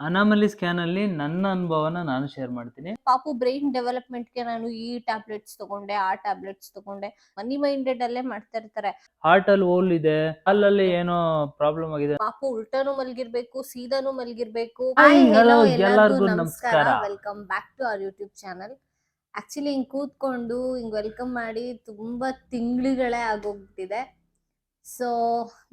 ಅನಾಮಲಿ scan ಅಲ್ಲಿ ನನ್ನ ಅನುಭವನ ನಾನು ಶೇರ್ ಮಾಡ್ತೀನಿ. ಪಾಪು ಬ್ರೈನ್ ಡೆವಲಪ್ಮೆಂಟ್ಗೆ ನಾನು ಈ ಟ್ಯಾಬ್ಲೆಟ್ಸ್ ತಗೊಂಡೆ ಆ ಟ್ಯಾಬ್ಲೆಟ್ಸ್ ತಗೊಂಡೆ. ಮನಿ ಮೈಂಡೆಡ್ ಅಲ್ಲೇ ಮಾಡ್ತಾ ಇರ್ತಾರೆ. ಹಾರ್ಟ್ ಅಲ್ಲಿ ಹೋಲ್ ಇದೆ. ಅಲ್ಲಲ್ಲಿ ಏನೋ ಪ್ರಾಬ್ಲಮ್ ಆಗಿದೆ. ಪಾಪು ಉಲ್ಟಾನು ಮಲ್ಗಿರ್ಬೇಕು ಸೀದಾನು ಮಲ್ಗಿರ್ಬೇಕು. Hi, hello, ಎಲ್ಲರಿಗೂ ನಮಸ್ಕಾರ. Welcome back to our YouTube channel actually ಹಿಂಗ್ ಕೂತ್ಕೊಂಡು ಹಿಂಗ್ ವೆಲ್ಕಮ್ ಮಾಡಿ ತುಂಬಾ ತಿಂಗಳುಗಳೇ ಆಗೋಗ್ಬಿಟ್ಟಿದೆ. ಸೊ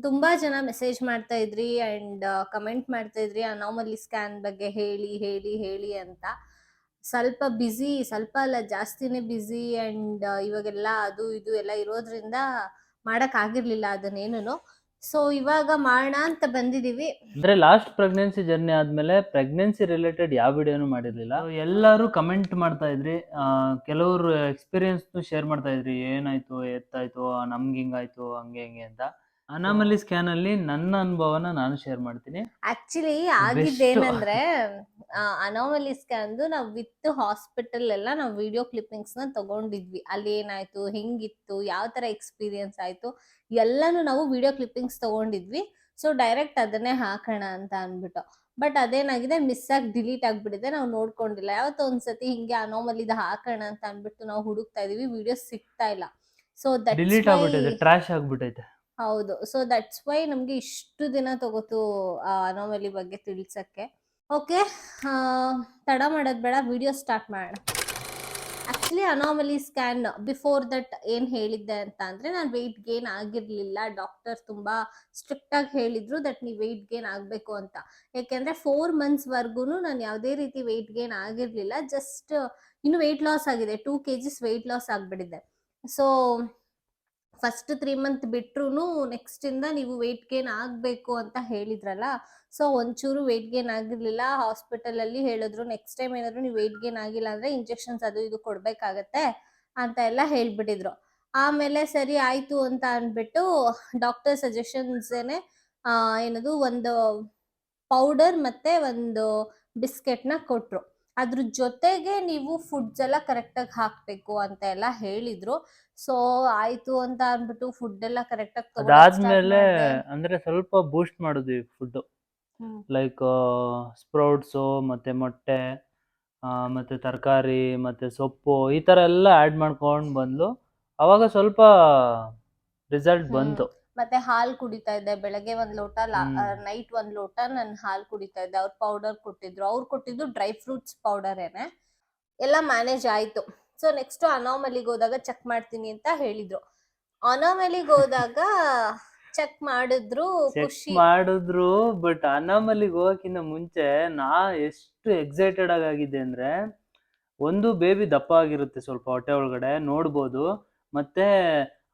ತುಂಬಾ ಜನ ಮೆಸೇಜ್ ಮಾಡ್ತಾ ಇದ್ರಿ ಅಂಡ್ ಕಮೆಂಟ್ ಮಾಡ್ತಾ ಇದ್ರಿ ಅನಾಮಲಿ ಸ್ಕ್ಯಾನ್ ಬಗ್ಗೆ ಹೇಳಿ ಹೇಳಿ ಹೇಳಿ ಅಂತ. ಸ್ವಲ್ಪ ಬ್ಯುಸಿ ಸ್ವಲ್ಪ ಅಲ್ಲ, ಜಾಸ್ತಿನೇ ಬ್ಯುಸಿ ಅಂಡ್ ಇವಾಗೆಲ್ಲ ಅದು, ಇದು ಎಲ್ಲ ಇರೋದ್ರಿಂದ ಮಾಡಕ್ ಆಗಿರ್ಲಿಲ್ಲ ಅದನ್ನೇನು ಸೊ ಇವಾಗ ಮಾಡೋಣ ಅಂತ ಬಂದಿದೀವಿ ಅಂದ್ರೆ ಲಾಸ್ಟ್ ಪ್ರೆಗ್ನೆನ್ಸಿ ಜರ್ನಿ ಆದ್ಮೇಲೆ ಪ್ರೆಗ್ನೆನ್ಸಿ ರಿಲೇಟೆಡ್ ಯಾವ ವಿಡಿಯೋನು ಮಾಡಿರ್ಲಿಲ್ಲ. ಎಲ್ಲಾರು ಕಮೆಂಟ್ ಮಾಡ್ತಾ ಇದ್ರಿ. ಕೆಲವರು ಎಕ್ಸ್ಪೀರಿಯನ್ಸ್ ಶೇರ್ ಮಾಡ್ತಾ ಇದ್ರಿ. ಏನಾಯ್ತು ಎತ್ತಾಯ್ತು ನಮ್ಗೆ ಹಿಂಗಾಯ್ತು ಹಂಗೆ ಹಿಂಗೆ ಅಂತ. ಅನಾಮಲಿ ಸ್ಕ್ಯಾನ್ ಅಲ್ಲಿ ನನ್ನ ಅನುಭವನ ನಾನು ಶೇರ್ ಮಾಡ್ತೀನಿ. ಆಕ್ಚುಲಿ ಆಗಿದ್ದೇನಂದ್ರೆ ಅನಾಮಲಿ ಸ್ಕ್ಯಾನ್ ನಾವು ವಿತ್ ಹಾಸ್ಪಿಟಲ್ ಎಲ್ಲ ನಾವು ವಿಡಿಯೋ ಕ್ಲಿಪ್ಪಿಂಗ್ಸ್ನ ತಗೊಂಡಿದ್ವಿ. ಅಲ್ಲಿ ಏನಾಯ್ತು ಹೆಂಗಿತ್ತು ಯಾವ ತರ ಎಕ್ಸ್ಪೀರಿಯನ್ಸ್ ಆಯ್ತು ಎಲ್ಲಾನು ನಾವು ವಿಡಿಯೋ ಕ್ಲಿಪ್ಪಿಂಗ್ಸ್ ತಗೊಂಡಿದ್ವಿ. ಸೊ ಡೈರೆಕ್ಟ್ ಅದನ್ನೇ ಹಾಕೋಣ ಅಂತ ಅಂದ್ಬಿಟ್ಟು. ಬಟ್ ಅದೇನಾಗಿದೆ? ಮಿಸ್ ಆಗಿ ಡಿಲೀಟ್ ಆಗ್ಬಿಟ್ಟಿದೆ. ನಾವು ನೋಡ್ಕೊಂಡಿಲ್ಲ. ಯಾವತ್ತೋ ಒಂದ್ಸತಿ ಹಿಂಗೆ ಅನೋಮಲಿದ ಹಾಕೋಣ ಅಂತ ಅಂದ್ಬಿಟ್ಟು ನಾವು ಹುಡುಕ್ತಾ ಇದೀವಿ. ವಿಡಿಯೋ ಸಿಗ್ತಾ ಇಲ್ಲ. ಸೊ ಡಿಲೀಟ್ ಟ್ರಾಶ್ ಆಗ್ಬಿಟ್ಟೈತೆ. ಹೌದು. ಸೊ ದಟ್ಸ್ ವೈ ನಮ್ಗೆ ಇಷ್ಟು ದಿನ ತಗೋತು ಆ ಅನೋಮಲಿ ಬಗ್ಗೆ ತಿಳ್ಸಕ್ಕೆ. ಓಕೆ ತಡ ಮಾಡೋದ್ ಬೇಡ. ವಿಡಿಯೋ ಸ್ಟಾರ್ಟ್ ಮಾಡೋಣ. Actually anomaly scan before that ಏನ್ ಹೇಳಿದ್ದೆ ಅಂತ ಅಂದ್ರೆ ನಾನು ವೆಯ್ಟ್ ಗೇನ್ ಆಗಿರ್ಲಿಲ್ಲ. ಡಾಕ್ಟರ್ ತುಂಬಾ ಸ್ಟ್ರಿಕ್ಟ್ ಆಗಿ ಹೇಳಿದ್ರು ದಟ್ ನೀವು ವೆಯ್ಟ್ ಗೇನ್ ಆಗ್ಬೇಕು ಅಂತ. ಯಾಕೆಂದ್ರೆ ಫೋರ್ ಮಂತ್ಸ್ ವರ್ಗುನು ನಾನು ಯಾವುದೇ ರೀತಿ ವೆಯ್ಟ್ ಗೇನ್ ಆಗಿರ್ಲಿಲ್ಲ. ಜಸ್ಟ್ ಇನ್ನು ವೆಯ್ಟ್ ಲಾಸ್ ಆಗಿದೆ. Two K Gs weight loss ಆಗ್ಬಿಟ್ಟಿದೆ. ಸೊ ಫಸ್ಟ್ ತ್ರೀ ಮಂತ್ ಬಿಟ್ರು ನೆಕ್ಸ್ಟ್ ಇಂದ ನೀವು ವೆಯ್ಟ್ ಗೇನ್ ಆಗಬೇಕು ಅಂತ ಹೇಳಿದ್ರಲ್ಲ ಸೊ ಒಂಚೂರು ವೆಯ್ಟ್ ಗೇನ್ ಆಗಿರ್ಲಿಲ್ಲ ಹಾಸ್ಪಿಟಲ್ ಅಲ್ಲಿ ಹೇಳಿದ್ರು ನೆಕ್ಸ್ಟ್ ಟೈಮ್ ಏನಾದ್ರು ನೀವು ವೆಯ್ಟ್ ಗೇನ್ ಆಗಿಲ್ಲ ಅಂದ್ರೆ ಇಂಜೆಕ್ಷನ್ಸ್ ಅದು ಇದು ಕೊಡ್ಬೇಕಾಗತ್ತೆ ಅಂತ ಎಲ್ಲ ಹೇಳ್ಬಿಟ್ಟಿದ್ರು. ಆಮೇಲೆ ಸರಿ ಆಯ್ತು ಅಂತ ಅಂದ್ಬಿಟ್ಟು ಡಾಕ್ಟರ್ ಸಜೆಷನ್ಸ್ ಏನೇ ಏನದು ಒಂದು ಪೌಡರ್ ಮತ್ತೆ ಒಂದು ಬಿಸ್ಕೆಟ್ನ ಕೊಟ್ರು. ಅದ್ರ ಜೊತೆಗೆ ನೀವು ಫುಡ್ಸ್ ಎಲ್ಲ ಕರೆಕ್ಟಾಗಿ ಹಾಕ್ಬೇಕು ಅಂತ ಎಲ್ಲ ಹೇಳಿದ್ರು. ಸೊ ಆಯ್ತು ಅಂತ ಅಂದ್ಬಿಟ್ಟು ಫುಡ್ ಎಲ್ಲ ಕರೆಕ್ಟ್ ಆಗಿ ಅದಾದ್ಮೇಲೆ ಅಂದ್ರೆ ಸ್ವಲ್ಪ ಬೂಸ್ಟ್ ಮಾಡಿದ್ವಿ ಫುಡ್. ಲೈಕ್ ಸ್ಪ್ರೌಟ್ಸು ಮತ್ತೆ ಮೊಟ್ಟೆ ಮತ್ತೆ ತರಕಾರಿ ಮತ್ತೆ ಸೊಪ್ಪು ಈ ತರ ಎಲ್ಲ ಆಡ್ ಮಾಡ್ಕೊಂಡು ಬಂದು ಅವಾಗ ಸ್ವಲ್ಪ ರಿಸಲ್ಟ್ ಬಂತು. ಮತ್ತೆ ಹಾಲ್ ಕುಡಿತಾ ಇದ್ದೆ. ಬೆಳಗ್ಗೆ ಒಂದ್ ಲೋಟ ನೈಟ್ ಒಂದ್ ಲೋಟ ನನ್ ಹಾಲ್ ಕುಡಿತಾ ಇದ್ದೆ. ಅವ್ರ ಪೌಡರ್ ಕೊಟ್ಟಿದ್ರು. ಅವ್ರು ಕೊಟ್ಟಿದ್ದು ಡ್ರೈ ಫ್ರೂಟ್ಸ್ ಪೌಡರ್ ಏನೆ. ಎಲ್ಲ ಮ್ಯಾನೇಜ್ ಆಯ್ತು. ಸೊ ನೆಕ್ಸ್ಟ್ ಅನಾಮಲಿಗೆ ಹೋದಾಗ ಚೆಕ್ ಮಾಡ್ತೀನಿ ಅಂತ ಹೇಳಿದ್ರು. ಅನಾಮಲಿಗೆ ಹೋದಾಗ ಚೆಕ್ ಮಾಡಿದ್ರು ಖುಷಿ. ಮಾಡಿದ್ರು ಬಟ್ ಅನಾಮಲಿಗೆ ಹೋಗಕ್ಕಿಂತ ಮುಂಚೆ ನಾ ಎಷ್ಟು ಎಕ್ಸೈಟೆಡ್ ಆಗಿದ್ದೆ ಅಂದ್ರೆ ಒಂದು ಬೇಬಿ ದಪ್ಪ ಆಗಿರುತ್ತೆ ಸ್ವಲ್ಪ ಹೊಟ್ಟೆ ಒಳಗಡೆ ನೋಡ್ಬೋದು. ಮತ್ತೆ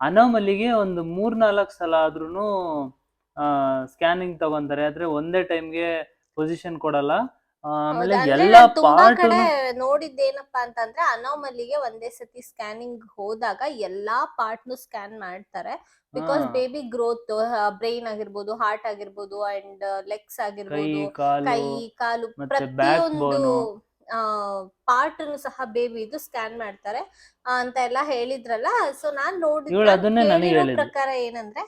ಅನಾಮಲಿಗೆ ಒಂದು ಮೂರ್ ನಾಲ್ಕು ಸಲ ಆದ್ರೂ ಸ್ಕ್ಯಾನಿಂಗ್ ತಗೊಂತಾರೆ ಆದ್ರೆ ಒಂದೇ ಟೈಮ್ಗೆ ಪೊಸಿಷನ್ ಕೊಡಲ್ಲ ಆಮೇಲೆ? ಎಲ್ಲಾ ಪಾರ್ಟ್ ನೋಡಿದ್ದೇನಪ್ಪಾ ಅಂತಂದ್ರೆ ಅನಾಮಲಿಗೆ ಒಂದೇ ಸತಿ ಸ್ಕ್ಯಾನಿಂಗ್ ಹೋದಾಗ ಎಲ್ಲಾ ಪಾರ್ಟ್ ನು ಸ್ಕ್ಯಾನ್ ಮಾಡ್ತಾರೆ ಬಿಕಾಸ್ ಬೇಬಿ ಗ್ರೋತ್ ಬ್ರೈನ್ ಆಗಿರ್ಬೋದು ಹಾರ್ಟ್ ಆಗಿರ್ಬೋದು ಅಂಡ್ ಲೆಗ್ಸ್ ಕೈ ಆಗಿರ್ಬೋದು ಕೈ ಕಾಲು ಪ್ರತಿಯೊಂದು. ಪಾರ್ಟ್ ಸಹ ಬೇಬಿದು ಸ್ಕ್ಯಾನ್ ಮಾಡ್ತಾರೆ ಅಂತ ಎಲ್ಲ ಹೇಳಿದ್ರಲ್ಲ ಸೊ ನಾನ್ ನೋಡಿದ. ಪ್ರಕಾರ ಏನಂದ್ರೆ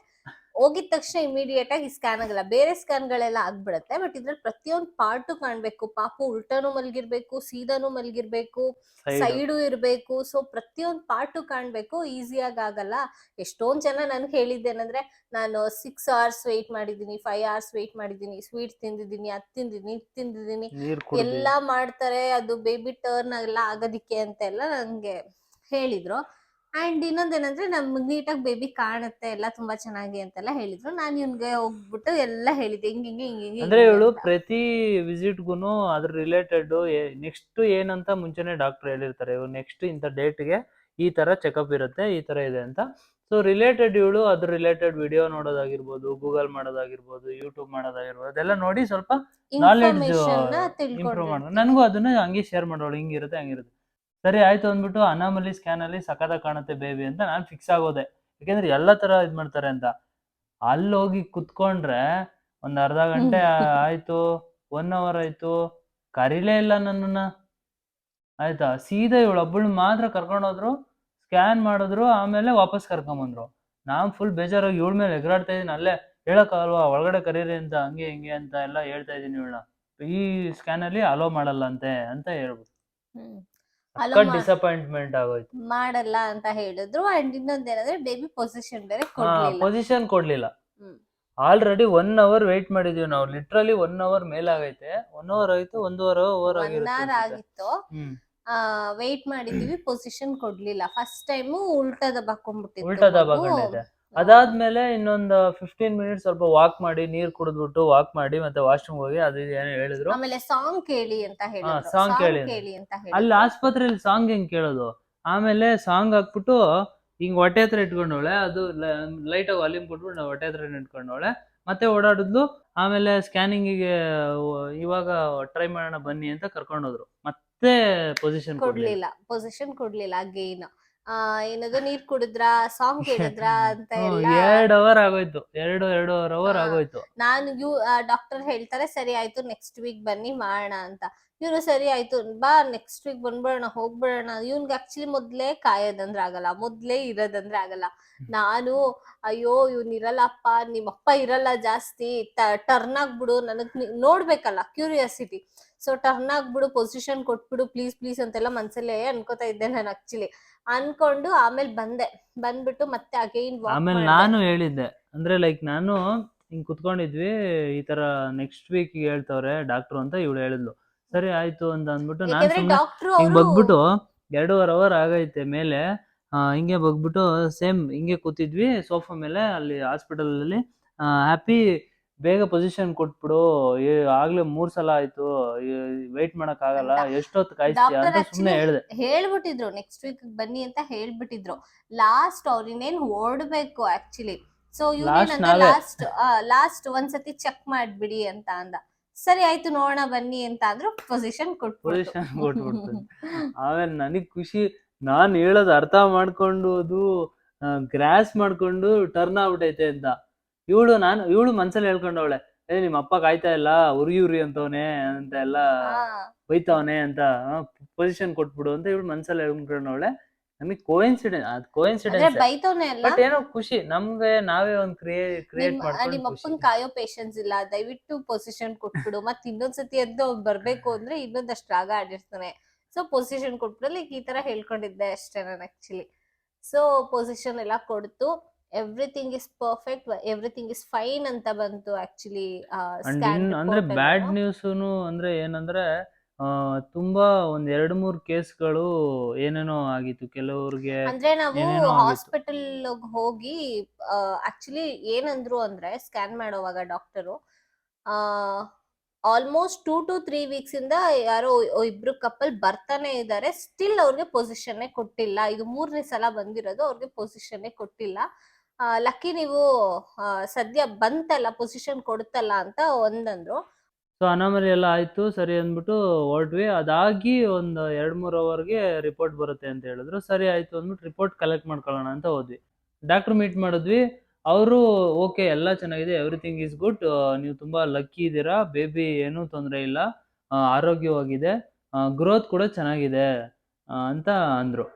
ಹೋಗಿದ ತಕ್ಷಣ ಇಮಿಡಿಯೇಟ್ ಆಗಿ ಸ್ಕ್ಯಾನ್ ಆಗಲ್ಲ. ಬೇರೆ ಸ್ಕ್ಯಾನ್ ಗಳೆಲ್ಲ ಆಗ್ಬಿಡತ್ತೆ. ಬಟ್ ಇದ್ರಲ್ಲಿ ಪ್ರತಿಯೊಂದು ಪಾರ್ಟು ಕಾಣ್ಬೇಕು. ಪಾಪು ಉಲ್ಟಾನು ಮಲ್ಗಿರ್ಬೇಕು ಸೀದಾನು ಮಲ್ಗಿರ್ಬೇಕು. ಸೈಡು ಇರ್ಬೇಕು. ಸೊ ಪ್ರತಿಯೊಂದು ಪಾರ್ಟು ಕಾಣ್ಬೇಕು. ಈಸಿಯಾಗಿ ಆಗಲ್ಲ. ಎಷ್ಟೊಂದ್ ಜನ ನನ್ಗೆ ಹೇಳಿದ್ದೇನಂದ್ರೆ ನಾನು ಸಿಕ್ಸ್ ಅವರ್ಸ್ ವೆಯ್ಟ್ ಮಾಡಿದೀನಿ ಫೈವ್ ಅವರ್ಸ್ ವೆಯ್ಟ್ ಮಾಡಿದೀನಿ ಸ್ವೀಟ್ ತಿಂದಿದ್ದೀನಿ ಅದ್ ತಿಂದಿದ್ದೀನಿ ಇದ್ ತಿಂದಿದ್ದೀನಿ. ನೀರ್ ಎಲ್ಲಾ ಮಾಡ್ತಾರೆ. ಅದು ಬೇಬಿ ಟರ್ನ್ ಎಲ್ಲ ಆಗೋದಿಕ್ಕೆ ಅಂತೆಲ್ಲ ನಂಗೆ ಹೇಳಿದ್ರು. ಅಂಡ್ ಇನ್ನೊಂದೇನಂದ್ರೆ ನಮ್ಗ್ ನೀಟಾಗಿ ಬೇಬಿ ಕಾಣುತ್ತೆ ಎಲ್ಲ ತುಂಬಾ ಚೆನ್ನಾಗಿ ಅಂತೆಲ್ಲ ಹೇಳಿದ್ರು. ನಾನು ಇವ್ನ್ಗೆ ಹೋಗ್ಬಿಟ್ಟು ಎಲ್ಲ ಹೇಳಿದ್ದೆ ಹಿಂಗ ಹಿಂಗೆ ಹಿಂಗ್ ಅಂದ್ರೆ ಇವಳು. ಪ್ರತಿ ವಿಸಿಟ್ಗೂ ಅದ್ರ ರಿಲೇಟೆಡ್ ನೆಕ್ಸ್ಟ್ ಏನಂತ ಮುಂಚೆನೆ ಡಾಕ್ಟರ್ ಹೇಳಿರ್ತಾರೆ. ಇವ್ರು ನೆಕ್ಸ್ಟ್ ಇಂಥ ಡೇಟ್ಗೆ ಈ ತರ ಚೆಕಪ್ ಇರುತ್ತೆ ಈ ತರ ಇದೆ ಅಂತ. ಸೊ ರಿಲೇಟೆಡ್ ಇವಳು ಅದ್ರ ರಿಲೇಟೆಡ್ ವಿಡಿಯೋ ನೋಡೋದಾಗಿರ್ಬೋದು ಗೂಗಲ್ ಮಾಡೋದಾಗಿರ್ಬೋದು ಯೂಟ್ಯೂಬ್ ಮಾಡೋದಾಗಿರ್ಬೋದು ಅದೆಲ್ಲ ನೋಡಿ ಸ್ವಲ್ಪ ನಾಲೆಡ್ಜ್ ಇಂಪ್ರೂವ್ ಮಾಡೋದು. ನನಗೂ ಅದನ್ನ ಹಂಗೆ ಶೇರ್ ಮಾಡೋಳು ಹಿಂಗಿರುತ್ತೆ ಹಂಗಿರುತ್ತೆ. ಸರಿ ಆಯ್ತು ಅಂದ್ಬಿಟ್ಟು ಅನಾಮಲಿ ಸ್ಕ್ಯಾನ್ ಅಲ್ಲಿ ಸಖತ್ತಾಗಿ ಕಾಣುತ್ತೆ ಬೇಬಿ ಅಂತ ನಾನು ಫಿಕ್ಸ್ ಆಗೋದೆ. ಯಾಕೆಂದ್ರೆ ಎಲ್ಲ ತರ ಇದ್ ಮಾಡ್ತಾರೆ ಅಂತ. ಅಲ್ಲಿ ಹೋಗಿ ಕುತ್ಕೊಂಡ್ರೆ ಒಂದ್ ಅರ್ಧ ಗಂಟೆ ಆಯ್ತು ಒನ್ ಅವರ್ ಆಯ್ತು ಕರೀಲೇ ಇಲ್ಲ ನನ್ನನ್ನ. ಆಯ್ತಾ? ಸೀದಾ ಇವಳು ಒಬ್ಬಳು ಮಾತ್ರ ಕರ್ಕೊಂಡೋದ್ರು ಸ್ಕ್ಯಾನ್ ಮಾಡಿದ್ರು ಆಮೇಲೆ ವಾಪಸ್ ಕರ್ಕೊಂಬಂದ್ರು ನಾನ್ ಫುಲ್ ಬೇಜಾರಾಗಿ ಇವಳ ಮೇಲೆ ಎಗರಾಡ್ತಾ ಇದೀನಿ ಅಲ್ಲೇ ಹೇಳಕ್ಕಾಗಲ್ವಾ ಒಳಗಡೆ ಕರೀರಿ ಅಂತ ಹಂಗೆ ಹಿಂಗೆ ಅಂತ ಎಲ್ಲ ಹೇಳ್ತಾ ಇದೀನಿ ಇವಳನ್ನ. ಈ ಸ್ಕ್ಯಾನ್ ಅಲ್ಲಿ ಅಲೋ ಮಾಡಲ್ಲಂತೆ ಅಂತ ಅಂತ ಡಿಸಪಾಯಿಂಟ್ಮೆಂಟ್ ಆಗೋಯ್ತು. ಮಾಡಲ್ಲ ಅಂತ ಹೇಳಿದ್ರು. ಅಂಡ್ ಇನ್ನೊಂದೇನಂದ್ರೆ ಬೇಬಿ ಪೊಸಿಷನ್ ಬೇರೆ ಕೊಡ್ಲಿಲ್ಲ. ಪೊಸಿಷನ್ ಕೊಡ್ಲಿಲ್ಲ. ಆಲ್ರೆಡಿ ಒನ್ ಅವರ್ ವೇಟ್ ಮಾಡಿದೀವಿ ನಾವು. ಲಿಟ್ರಲಿ ಒನ್ ಅವರ್ ಮೇಲಾಗೈತೆ. ಒನ್ ಅವರ್ ಆಯ್ತು ಒಂದೂವರೆ ಅವರ್ ಆಗಿತ್ತು. ವೇಟ್ ಮಾಡಿದೀವಿ ಪೊಸಿಷನ್ ಕೊಡ್ಲಿಲ್ಲ. ಫಸ್ಟ್ ಟೈಮ್ ಉಲ್ಟಾ ದಬಾಕೊಂಡ್ಬಿಟ್ಟಿತ್ತು ಉಲ್ಟಾ. ದಬಾಕೊಂಡಿದೆ ಅದಾದ್ಮೇಲೆ ಇನ್ನೊಂದು ಫಿಫ್ಟೀನ್ ಮಿನಿಟ್ಸ್ ಸ್ವಲ್ಪ ವಾಕ್ ಮಾಡಿ ನೀರ್ ಕುಡಿದ್ಬಿಟ್ಟು ವಾಕ್ ಮಾಡಿ ಮತ್ತೆ ವಾಶ್ರೂಮ್ ಹೋಗಿ ಅದು ಇದು ಏನೋ ಹೇಳಿದ್ರು. ಆಮೇಲೆ ಸಾಂಗ್ ಕೇಳಿ ಅಂತ ಹೇಳಿದ್ರು. song ಸಾಂಗ್ ಕೇಳಿ. ಕೇಳಿ ಅಂತ ಅಲ್ಲಿ ಆಸ್ಪತ್ರೆಯಲ್ಲಿ ಸಾಂಗ್ ಹೆಂಗ್ ಕೇಳೋದು? ಆಮೇಲೆ ಸಾಂಗ್ ಹಾಕ್ಬಿಟ್ಟು ಹಿಂಗ್ ಹೊಟ್ಟೆ ಹತ್ರ ಇಟ್ಕೊಂಡವಳೆ ಅದು ಲೈಟ್ ಆಗಿ ವಾಲ್ಯೂಮ್ ಕೊಟ್ಬಿಟ್ಟು ನಾವು ಹೊಟ್ಟೆ ಹತ್ರ ಇಟ್ಕೊಂಡವಳೆ. ಮತ್ತೆ ಓಡಾಡಿದ್ಲು ಆಮೇಲೆ ಸ್ಕ್ಯಾನಿಂಗಿಗೆ ಇವಾಗ ಟ್ರೈ ಮಾಡೋಣ ಬನ್ನಿ ಅಂತ ಕರ್ಕೊಂಡೋದ್ರು. ಮತ್ತೆ ಪೊಸಿಷನ್ ಕೊಡ್ಲಿಲ್ಲ. ಕೊಡ್ಲಿಲ್ಲ ಪೊಸಿಷನ್ ಕೊಡ್ಲಿಲ್ಲ ಅಗೇನ್ ಆ ಏನದು ನೀರ್ ಕುಡಿದ್ರ ಸಾಂಗ್ ಕೇಳಿದ್ರ ಅಂತ ಎರಡು ಅವರ್ ಆಗೋಯ್ತು. ಎರಡು ಎರಡು ಅವರ್ ಅವರ್ ಆಗೋಯ್ತು. ನಾನು ಯು ಡಾಕ್ಟರ್ ಹೇಳ್ತಾರೆ ಸರಿ ಆಯ್ತು ನೆಕ್ಸ್ಟ್ ವೀಕ್ ಬನ್ನಿ ಮಾಡೋಣ ಅಂತ. ಇವ್ರು ಸರಿ ಆಯ್ತು ಬಾ ನೆಕ್ಸ್ಟ್ ವೀಕ್ ಬಂದ್ಬಿಡೋಣ ಹೋಗ್ಬಿಡೋಣ. ಇವ್ನ್ಗೆ ಆಕ್ಚುಲಿ ಮೊದ್ಲೇ ಕಾಯೋದಂದ್ರೆ ಆಗಲ್ಲ ಮೊದ್ಲೇ ಇರೋದಂದ್ರೆ ಆಗಲ್ಲ. ನಾನು ಅಯ್ಯೋ ಇವ್ನ್ ಇರಲ್ಲಪ್ಪ ನಿಮ್ಮಪ್ಪ ಇರಲ್ಲ ಜಾಸ್ತಿ ಟರ್ನ್ ಆಗ್ಬಿಡು ನನಗ್ ನೋಡ್ಬೇಕಲ್ಲ ಕ್ಯೂರಿಯಾಸಿಟಿ ಸೊ ಟರ್ನ್ ಆಗ್ಬಿಡು ಪೊಸಿಷನ್ ಕೊಟ್ಬಿಡು ಪ್ಲೀಸ್ ಪ್ಲೀಸ್ ಅಂತೆಲ್ಲ ಮನ್ಸಲ್ಲೇ ಅನ್ಕೋತಾ ಇದ್ದೆ ನಾನು ಆಕ್ಚುಲಿ ಅನ್ಕೊಂಡು ಆಮೇಲೆ ಬಂದೆ. ಬಂದ್ಬಿಟ್ಟು ಮತ್ತೆ ಅಗೈನ್ ಆಮೇಲೆ ನಾನು ಹೇಳಿದ್ದೆ ಅಂದ್ರೆ ಲೈಕ್ ನಾನು ಹಿಂಗ್ ಕುತ್ಕೊಂಡಿದ್ವಿ ಈ ತರ ನೆಕ್ಸ್ಟ್ ವೀಕ್ ಹೇಳ್ತವ್ರೆ ಡಾಕ್ಟರ್ ಅಂತ ಇವಳು ಹೇಳಿದ್ಲು. ಸರಿ ಆಯ್ತು ಅಂತ ಅಂದ್ಬಿಟ್ಟು ನಾನು ಡಾಕ್ಟ್ರು ಹಿಂಗ್ ಬಗ್ಬಿಟ್ಟು ಎರಡೂವರೆ ಅವರ್ ಆಗೈತೆ ಮೇಲೆ ಆ, ಹಿಂಗೆ ಬಗ್ಬಿಟ್ಟು ಸೇಮ್ ಹಿಂಗೆ ಕೂತಿದ್ವಿ ಸೋಫಾ ಮೇಲೆ ಅಲ್ಲಿ ಹಾಸ್ಪಿಟಲ್ ಅಲ್ಲಿ ಹ್ಯಾಪಿ ಬೇಗ ಪೊಸಿಷನ್ ಕೊಟ್ಬಿಡು ಏ- ಆಗ್ಲೇ ಮೂರ್ ಸಲ ಆಯ್ತು ವೆಯ್ಟ್ ಮಾಡಕ್ ಆಗಲ್ಲ ಅಂತ. ಎಷ್ಟೊತ್ತು ಕಾಯಿಸ್ತೀಯ Doctor ಅಂತ ಸುಮ್ನೆ actually ಹೇಳ್ದೆ ಹೇಳ್ಬಿಟ್ಟಿದ್ರು ನೆಕ್ಸ್ಟ್ ವೀಕ್ ಬನ್ನಿ ಅಂತ ಹೇಳ್ಬಿಟ್ಟಿದ್ರು ಲಾಸ್ಟ್ ಅವ್ರ ಇನ್ನೇನ್ ಓಡ್ಬೇಕು ಆಕ್ಚುಲಿ ಸೊ Last ನಾವೇ. ಲಾಸ್ಟ್ ಲಾಸ್ಟ್ ಒಂದ್ಸತಿ ಚೆಕ್ ಮಾಡ್ಬಿಡಿ ಅಂತ ಅಂದ ಸರಿ ಆಯ್ತು ನೋಡೋಣ ಬನ್ನಿ ಅಂತ ಅಂದ್ರು ಪೊಸಿಷನ್ ಕೊಟ್ಬಿಟ್ಟು ಪೊಸಿಷನ್ ಕೊಟ್ಬಿಡ್ತು. ಆಮೇಲೆ ನನಗ್ ಖುಷಿ ನಾನ್ ಹೇಳೋದು ಅರ್ಥ ಮಾಡ್ಕೊಂಡು ಅದು ಗ್ರಾಸ್ ಮಾಡ್ಕೊಂಡು ಟರ್ನ್ ಆಗ್ಬಿಟೈತೆ ಅಂತ. ಇವಳು ನಾನು ಇವಳು ಮನ್ಸಲ್ಲಿ ಹೇಳ್ಕೊಂಡವಳೆ ಏ ನಿಮ್ಮ ಅಪ್ಪ ಕಾಯ್ತಾ ಇಲ್ಲ ಉರಿ ಉರಿ ಅಂತವನೆ ಅಂತ ಎಲ್ಲ ಬೈತಾವನೆ ಅಂತ ಪೊಸಿಷನ್ ಕೊಟ್ಬಿಡು ಅಂತ ಇವಳು ಮನ್ಸಲ್ಲಿ ಹೇಳ್ಕೊಂಡವಳೆ ನಮಗೆ ಕೋಇನ್ಸಿಡೆನ್ಸ್ ಅದ್ ಕೋಇನ್ಸಿಡೆನ್ಸ್ ಬೈತವ್ನೆ ಅಲ್ಲ ಬಟ್ ಏನೋ ಖುಷಿ ನಮ್ಗೆ ನಾವೇ ಒಂದ್ ಕ್ರಿಯೇಟ್ ಕ್ರಿಯೇಟ್ ಮಾಡ್ಕೊಂಡು ನಿಮ್ಮ ಅಪ್ಪನ್ ಕಾಯೋ ಪೇಷನ್ಸ್ ಇಲ್ಲ. ದಯವಿಟ್ಟು ಪೊಸಿಷನ್ ಕೊಟ್ಬಿಡು. ಮತ್ತೆ ಇನ್ನೊಂದ್ಸತಿ ಎದ್ದು ಅವ್ನ್ ಬರ್ಬೇಕು ಅಂದ್ರೆ ಇನ್ನೊಂದಷ್ಟು ರಾಗ ಆಡಿರ್ತಾನೆ. ಸೊ ಪೊಸಿಷನ್ ಕೊಟ್ಬಿಡಲ್ಲ ಈಗ ಈ ತರ ಹೇಳ್ಕೊಂಡಿದ್ದೆ ಅಷ್ಟೇ ನಾನು ಆಕ್ಚುಲಿ ಸೊ ಪೊಸಿಷನ್ ಎಲ್ಲ ಕೊಡ್ತು. Everything is perfect everything is fine ಅಂತ ಬಂತು ಆಕ್ಚುಲಿ ಅಂದ್ರೆ ಬ್ಯಾಡ್ ನ್ಯೂಸ್ ಅಂದ್ರೆ ಏನಂದ್ರೆ ತುಂಬಾ ಒಂದ್ ಎರಡ್ ಮೂರ್ ಕೇಸ್ಗಳು ಏನೇನೋ ಆಗಿತ್ತು. ಕೆಲವ್ರಿಗೆ ಅಂದ್ರೆ ನಾವು ಏನೇನೋ ಆಗಿತ್ತು. ಹಾಸ್ಪಿಟಲ್ ಹೋಗಿ ಆಕ್ಚುಲಿ ಏನಂದ್ರು ಅಂದ್ರೆ ಸ್ಕ್ಯಾನ್ ಮಾಡೋವಾಗ doctor almost two to three weeks ಇಂದ ಯಾರೋ ಒ- ಇಬ್ರು ಕಪಲ್ ಬರ್ತಾನೆ ಇದ್ದಾರೆ ಸ್ಟಿಲ್ ಅವ್ರಿಗೆ ಪೊಸಿಷನ್ನೇ ಕೊಟ್ಟಿಲ್ಲ. ಇದು ಮೂರನೇ ಸಲ ಬಂದಿರೋದು ಅವ್ರಿಗೆ ಪೊಸಿಷನ್ನೇ ಕೊಟ್ಟಿಲ್ಲ. ಲಕ್ಕಿ ನೀವು ಆ, ಸದ್ಯ ಬಂತಲ್ಲ ಪೊಸಿಷನ್ ಕೊಡುತ್ತಲ್ಲ ಅಂತ ಒಂದಂದ್ರು. ಸೊ ಅನಾಮಲಿ ಎಲ್ಲ ಆಯ್ತು ಸರಿ ಅಂದ್ಬಿಟ್ಟು ಹೊರಟ್ವಿ. ಅದಾಗಿ ಒಂದ್ ಎರಡ್ ಮೂರ್ ಅವರ್ಗೆ ರಿಪೋರ್ಟ್ ಬರುತ್ತೆ ಅಂತ ಹೇಳಿದ್ರು. ಸರಿ ಆಯ್ತು ಅಂದ್ಬಿಟ್ಟು ರಿಪೋರ್ಟ್ ಕಲೆಕ್ಟ್ ಮಾಡ್ಕೊಳ್ಳೋಣ ಅಂತ ಹೋದ್ವಿ. ಡಾಕ್ಟರ್ ಮೀಟ್ ಮಾಡಿದ್ವಿ. ಅವರು ಓಕೆ ಎಲ್ಲ ಚೆನ್ನಾಗಿದೆ. ಎವ್ರಿಥಿಂಗ್ ಈಸ್ ಗುಡ್ ನೀವು ತುಂಬಾ ಲಕ್ಕಿ ಇದ್ದೀರಾ. ಬೇಬಿ ಏನೂ ತೊಂದರೆ ಇಲ್ಲ. ಆರೋಗ್ಯವಾಗಿದೆ. ಗ್ರೋತ್ ಕೂಡ ಚೆನ್ನಾಗಿದೆ. ಅಂತ ಅಂದ್ರು.